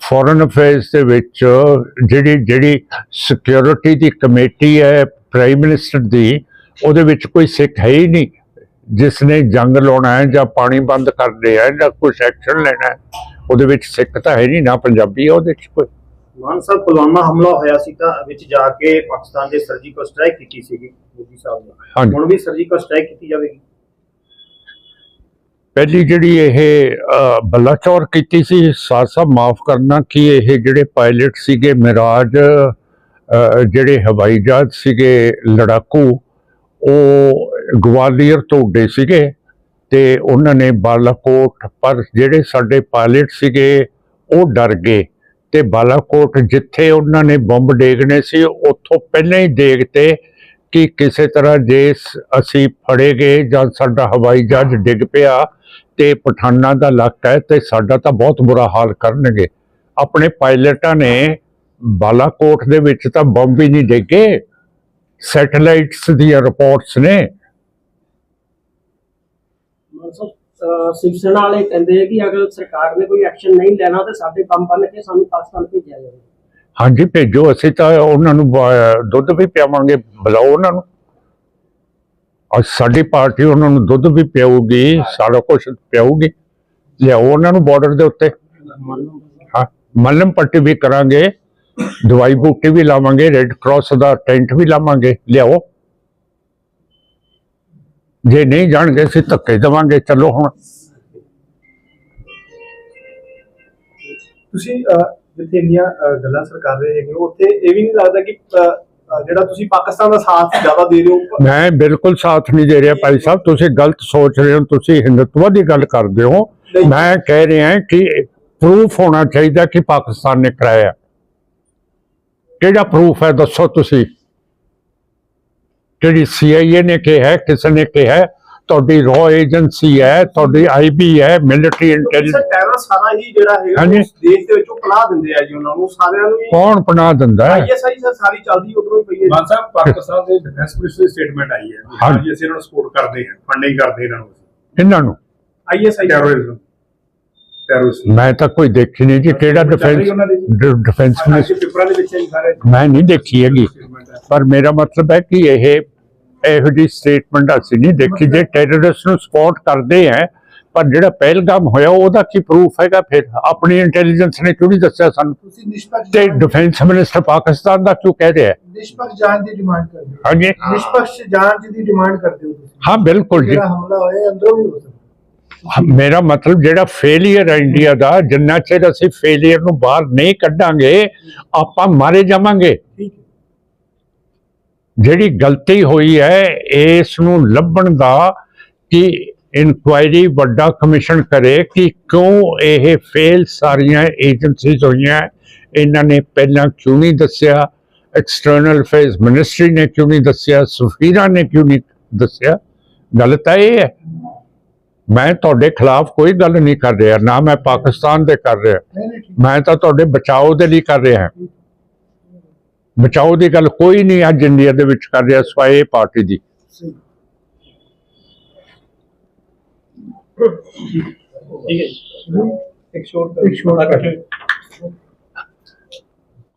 ਫੋਰਨ ਅਫੇਅਰਸ ਦੇ ਵਿੱਚ ਜਿਹੜੀ ਜਿਹੜੀ ਸਿਕਿਉਰਿਟੀ ਦੀ ਕਮੇਟੀ ਹੈ ਪ੍ਰਾਈਮ ਮਿਨਿਸਟਰ ਦੀ ਉਹਦੇ ਵਿੱਚ ਕੋਈ ਸਿੱਖ ਹੈ ਹੀ ਨਹੀਂ। ਜਿਸ ਨੇ ਜੰਗ ਲਾਉਣਾ ਹੈ ਜਾਂ ਪਾਣੀ ਬੰਦ ਕਰਨੇ ਹੈ ਜਾਂ ਕੁਝ ਐਕਸ਼ਨ ਲੈਣਾ ਹੈ ਉਹਦੇ ਵਿੱਚ ਸਿੱਖ ਤਾਂ ਹੈ ਨਹੀਂ ਨਾ ਪੰਜਾਬੀ ਹੈ ਉਹਦੇ ਵਿੱਚ ਕੋਈ। ਮਾਨ ਸਾਹਿਬ ਪੁਲਵਾਮਾ ਹਮਲਾ ਹੋਇਆ ਸੀ ਤਾਂ ਵਿੱਚ ਜਾ ਕੇ ਪਾਕਿਸਤਾਨ ਦੇ ਸਰਜੀਕਲ ਸਟ੍ਰਾਈਕ ਕੀਤੀ ਸੀਗੀ ਮੋਦੀ ਸਾਹਿਬ ਨੇ। ਹਾਂਜੀ। ਹੁਣ ਵੀ ਸਰਜੀਕਲ ਸਟ੍ਰਾਈਕ ਕੀਤੀ ਜਾਵੇਗੀ। ਪਹਿਲੀ ਜਿਹੜੀ ਇਹ ਅ, ਬਲਾਚੌਰ ਕੀਤੀ ਸੀ ਸਾਥ ਸਾਹਿਬ ਮਾਫ ਕਰਨਾ ਕਿ ਇਹ ਜਿਹੜੇ ਪਾਇਲਟ ਸੀਗੇ ਮਿਰਾਜ ਅ, ਜਿਹੜੇ ਹਵਾਈ ਜਹਾਜ਼ ਸੀਗੇ ਲੜਾਕੂ ਉਹ ਗਵਾਲੀਅਰ ਤੋਂ ਉੱਡੇ ਸੀਗੇ ਤੇ ਉਹਨਾਂ ਨੇ ਬਾਲਾਕੋਟ ਪਰ ਜਿਹੜੇ ਸਾਡੇ ਪਾਇਲਟ ਸੀਗੇ ਉਹ ਡਰ ਗਏ। ਤੇ ਬਾਲਾਕੋਟ ਜਿੱਥੇ ਉਹਨਾਂ ਨੇ ਬੰਬ ਡੇਗਣੇ ਸੀ, ਉੱਥੋਂ ਪਹਿਲਾਂ ਹੀ ਦੇਖਤੇ ਕਿ ਕਿਸੇ ਤਰ੍ਹਾਂ ਜੇ ਸ- ਅਸੀਂ ਫੜੇ ਗਏ ਜਾਂ ਸਾਡਾ ਹਵਾਈ ਜਹਾਜ਼ ਡਿੱਗ ਪਿਆ ਤੇ ਪਠਾਨਾ ਦਾ ਇਲਾਕਾ ਹੈ ਤੇ ਸਾਡਾ ਤਾਂ ਬਹੁਤ ਬੁਰਾ ਹਾਲ ਕਰਨਗੇ। ਆਪਣੇ ਪਾਇਲਟਾਂ ਨੇ ਬਾਲਾਕੋਟ ਦੇ ਵਿੱਚ ਤਾਂ ਬੰਬ ਹੀ ਨਹੀਂ ਡਿੱਗੇ। ਸੈਟੇਲਾਈਟਸ ਦੀਆਂ ਰਿਪੋਰਟਸ ਨੇ ਮਾਨ ਸਾਹਿਬ ਅਹ ਸ਼ਿਵ ਸੈਨਾ ਵਾਲੇ ਕਹਿੰਦੇ ਆ ਕਿ ਅਗਰ ਸਰਕਾਰ ਨੇ ਕੋਈ ਐਕਸ਼ਨ ਨਹੀਂ ਲੈਣਾ ਤੇ ਸਾਡੇ ਕੰਮ ਬੰਨ ਕੇ ਸਾਨੂੰ ਪਾਕਿਸਤਾਨ ਭੇਜਿਆ ਜਾਵੇ। ਹਾਂਜੀ, ਭੇਜੋ, ਅਸੀਂ ਤਾਂ ਉਹਨਾਂ ਨੂੰ ਬ- ਦੁੱਧ ਵੀ ਪਿਆਵਾਂਗੇ, ਬੁਲਾਓ ਉਹਨਾਂ ਨੂੰ। ਔਰ ਸਾਡੀ ਪਾਰਟੀ ਉਹਨਾਂ ਨੂੰ ਦੁੱਧ ਵੀ ਪਿਆਊਗੀ, ਸਾਰਾ ਕੁਝ ਪਿਆਊਗੀ। ਲਿਆਓ ਉਹਨਾਂ ਨੂੰ ਬਾਰਡਰ ਦੇ ਉੱਤੇ। ਹਾਂ, ਮੱਲਮ ਪੱਟੀ ਵੀ ਕਰਾਂਗੇ, ਦਵਾਈ ਬੂਟੀ ਵੀ ਲਾਵਾਂਗੇ ਰੈੱਡ ਕਰਾਸ ਦਾ ਟੈਂਟ ਵੀ ਲਾਵਾਂਗੇ। ਲਿਆਓ। ਜੇ ਨਹੀਂ ਜਾਣਗੇ ਅਸੀਂ ਧੱਕੇ ਦੇਵਾਂਗੇ। ਚਲੋ ਹੁਣ। ਤੁਸੀਂ ਜਿੱਥੇ ਇੰਨੀਆਂ ਗੱਲਾਂ ਸਰ ਕਰ ਰਹੇ ਹੈਗੇ ਉੱਥੇ ਇਹ ਵੀ ਨਹੀਂ ਲੱਗਦਾ ਕਿ ਜਿਹੜਾ ਤੁਸੀਂ ਪਾਕਿਸਤਾਨ ਦਾ ਸਾਥ ਜ਼ਿਆਦਾ ਦੇ ਰਹੇ ਹੋ ਮੈਂ ਬਿਲਕੁਲ ਸਾਥ ਨਹੀਂ ਦੇ ਰਿਹਾ ਭਾਈ ਸਾਹਿਬ। ਤੁਸੀਂ ਗਲਤ ਸੋਚ ਰਹੇ ਹੋ ਤੁਸੀਂ ਹਿੰਦੂਤਵ ਦੀ ਗੱਲ ਕਰਦੇ ਹੋ। ਮੈਂ ਕਹਿ ਰਿਹਾ ਕਿ ਪ੍ਰੂਫ ਹੋਣਾ ਚਾਹੀਦਾ ਕਿ ਪਾਕਿਸਤਾਨ ਨੇ ਕਰਾਇਆ। ਕਿਹੜਾ ਪ੍ਰੂਫ ਹੈ ਦੱਸੋ ਤੁਸੀਂ। ਜਿਹੜੀ ਸੀਆਈਏ ਨੇ ਕਿਹਾ ਹੈ, ਕਿਸੇ ਨੇ ਕਿਹਾ ਹੈ, ਤੁਹਾਡੀ ਰॉ ਏਜੰਸੀ ਹੈ ਤੁਹਾਡੀ ਆਈਬੀ ਹੈ ਮਿਲਟਰੀ ਇੰਟੈਲੀਜੈਂਸ ਟੈਰਰ ਸਾਰਾ ਹੀ ਜਿਹੜਾ। ਉਸ ਦੇਸ਼ ਦੇ ਵਿੱਚੋਂ ਪਨਾਹ ਦਿੰਦੇ ਆ ਜੀ ਉਹਨਾਂ ਨੂੰ ਸਾਰਿਆਂ ਨੂੰ ਕੌਣ ਪਨਾਹ ਦਿੰਦਾ ਹੈ? ਆਈਐਸਆਈ ਸਰ ਸਾਰੀ ਚੱਲਦੀ ਉਧਰੋਂ ਹੀ ਪਈ ਹੈ ਮਾਨ ਸਾਹਿਬ ਪਾਕਿਸਤਾਨ ਦੇ ਡਿਫੈਂਸ ਮਿਨਿਸਟਰ ਦੀ ਸਟੇਟਮੈਂਟ ਆਈ ਹੈ। ਵੀ ਹਾਂ। ਹਾਂਜੀ। ਅਸੀਂ ਇਹਨਾਂ ਨੂੰ ਸਪੋਰਟ ਕਰਦੇ ਹਾਂ ਫੰਡਿੰਗ ਕਰਦੇ ਇਹਨਾਂ ਨੂੰ। ਇਹਨਾਂ ਨੂੰ? ਆਈਐਸਆਈ ਟੈਰੋਰਿਜ਼ਮ ਟੈਰੋਰਿਸਟ ਮੈਂ ਤਾਂ ਕੋਈ ਦੇਖੀ ਨਹੀਂ ਜੀ ਕਿਹੜਾ ਡਿਫੈਂਸ ਡਿਫੈਂਸ ਮਿਨਿਸਟਰ ਹੀ ਮੈਂ ਨਹੀਂ ਦੇਖੀ ਹੈਗੀ। ਪਰ ਮੇਰਾ ਮਤਲਬ ਹੈ ਕਿ ਇਹ ਇਹੋ ਜਿਹੀ ਸਟੇਟਮੈਂਟ ਅਸੀਂ ਨਹੀਂ ਦੇਖੀ। ਜੇ ਟੈਰਰਿਸਟ ਨੂੰ ਸਪੋਰਟ ਕਰਦੇ ਹੈ ਪਰ ਜਿਹੜਾ ਪਹਿਲਗਾਮ ਹੋਇਆ ਉਹਦਾ ਕੀ ਪ੍ਰੂਫ ਹੈਗਾ? ਫਿਰ ਆਪਣੀ ਇੰਟੈਲੀਜੈਂਸ ਨੇ ਕਿਉਂ ਨਹੀਂ ਦੱਸਿਆ ਸਾਨੂੰ? ਤੇ ਡਿਫੈਂਸ ਮਿਨਿਸਟਰ ਪਾਕਿਸਤਾਨ ਦਾ ਕਿਉਂ ਕਹਿ ਰਿਹਾ? ਹੈ ਜਾਂਚ ਦੀ ਡਿਮਾਂਡ ਕਰਦੇ ਹੋ। ਹਾਂਜੀ। ਨਿਸ਼ਪਕਸ਼ ਜਾਂਚ ਦੀ ਡਿਮਾਂਡ ਕਰਦੇ ਹੋ ਤੁਸੀਂ। ਹਾਂ ਬਿਲਕੁਲ ਜੀ। ਜਿਹੜਾ ਹਮਲਾ ਹੋਇਆ ਅੰਦਰੋਂ ਵੀ ਹੋ ਸਕਦਾ। ਮੇਰਾ ਮਤਲਬ ਜਿਹੜਾ ਫੇਲਿਅਰ ਹੈ ਇੰਡੀਆ ਦਾ ਜਿੰਨਾ ਚਿਰ ਅਸੀਂ ਫੇਲਿਅਰ ਨੂੰ ਬਾਹਰ ਨਹੀਂ ਕੱਢਾਂਗੇ ਆਪਾਂ ਮਾਰੇ ਜਾਵਾਂਗੇ। ਠੀਕ ਜਿਹੜੀ ਗਲਤੀ ਹੋਈ ਹੈ, ਇਸ ਨੂੰ ਲੱਭਣ ਦਾ ਕਿ ਇਨਕੁਆਇਰੀ ਵੱਡਾ ਕਮਿਸ਼ਨ ਕਰੇ ਕਿ ਕਿਉਂ ਇਹ ਫੇਲ ਸਾਰੀਆਂ ਏਜੰਸੀਜ਼ ਹੋਈਆਂ। ਇਹਨਾਂ ਨੇ ਪਹਿਲਾਂ ਕਿਉਂ ਨਹੀਂ ਦੱਸਿਆ? ਐਕਸਟਰਨਲ ਅਫੇਅਰਸ ਮਿਨਿਸਟਰੀ ਨੇ ਕਿਉਂ ਨਹੀਂ ਦੱਸਿਆ? ਸਫੀਰਾ ਨੇ ਕਿਉਂ ਨਹੀਂ ਦੱਸਿਆ? ਗੱਲ ਤਾਂ ਇਹ ਹੈ। ਮੈਂ ਤੁਹਾਡੇ ਖਿਲਾਫ ਕੋਈ ਗੱਲ ਨਹੀਂ ਕਰ ਰਿਹਾ। ਨਾ ਮੈਂ ਪਾਕਿਸਤਾਨ ਦੇ ਕਰ ਰਿਹਾ। ਮੈਂ ਤਾਂ ਤੁਹਾਡੇ ਬਚਾਓ ਦੇ ਲਈ ਕਰ ਰਿਹਾ। ਬਚਾਓ ਦੀ ਗੱਲ ਕੋਈ ਨਹੀਂ ਅੱਜ ਇੰਡੀਆ ਦੇ ਵਿੱਚ ਕਰ ਰਿਹਾ ਸਵਾਏ ਪਾਰਟੀ ਦੀ। ਠੀਕ ਹੈ ਇੱਕ ਸ਼ੋਰ ਇੱਕ ਸ਼ੋਰ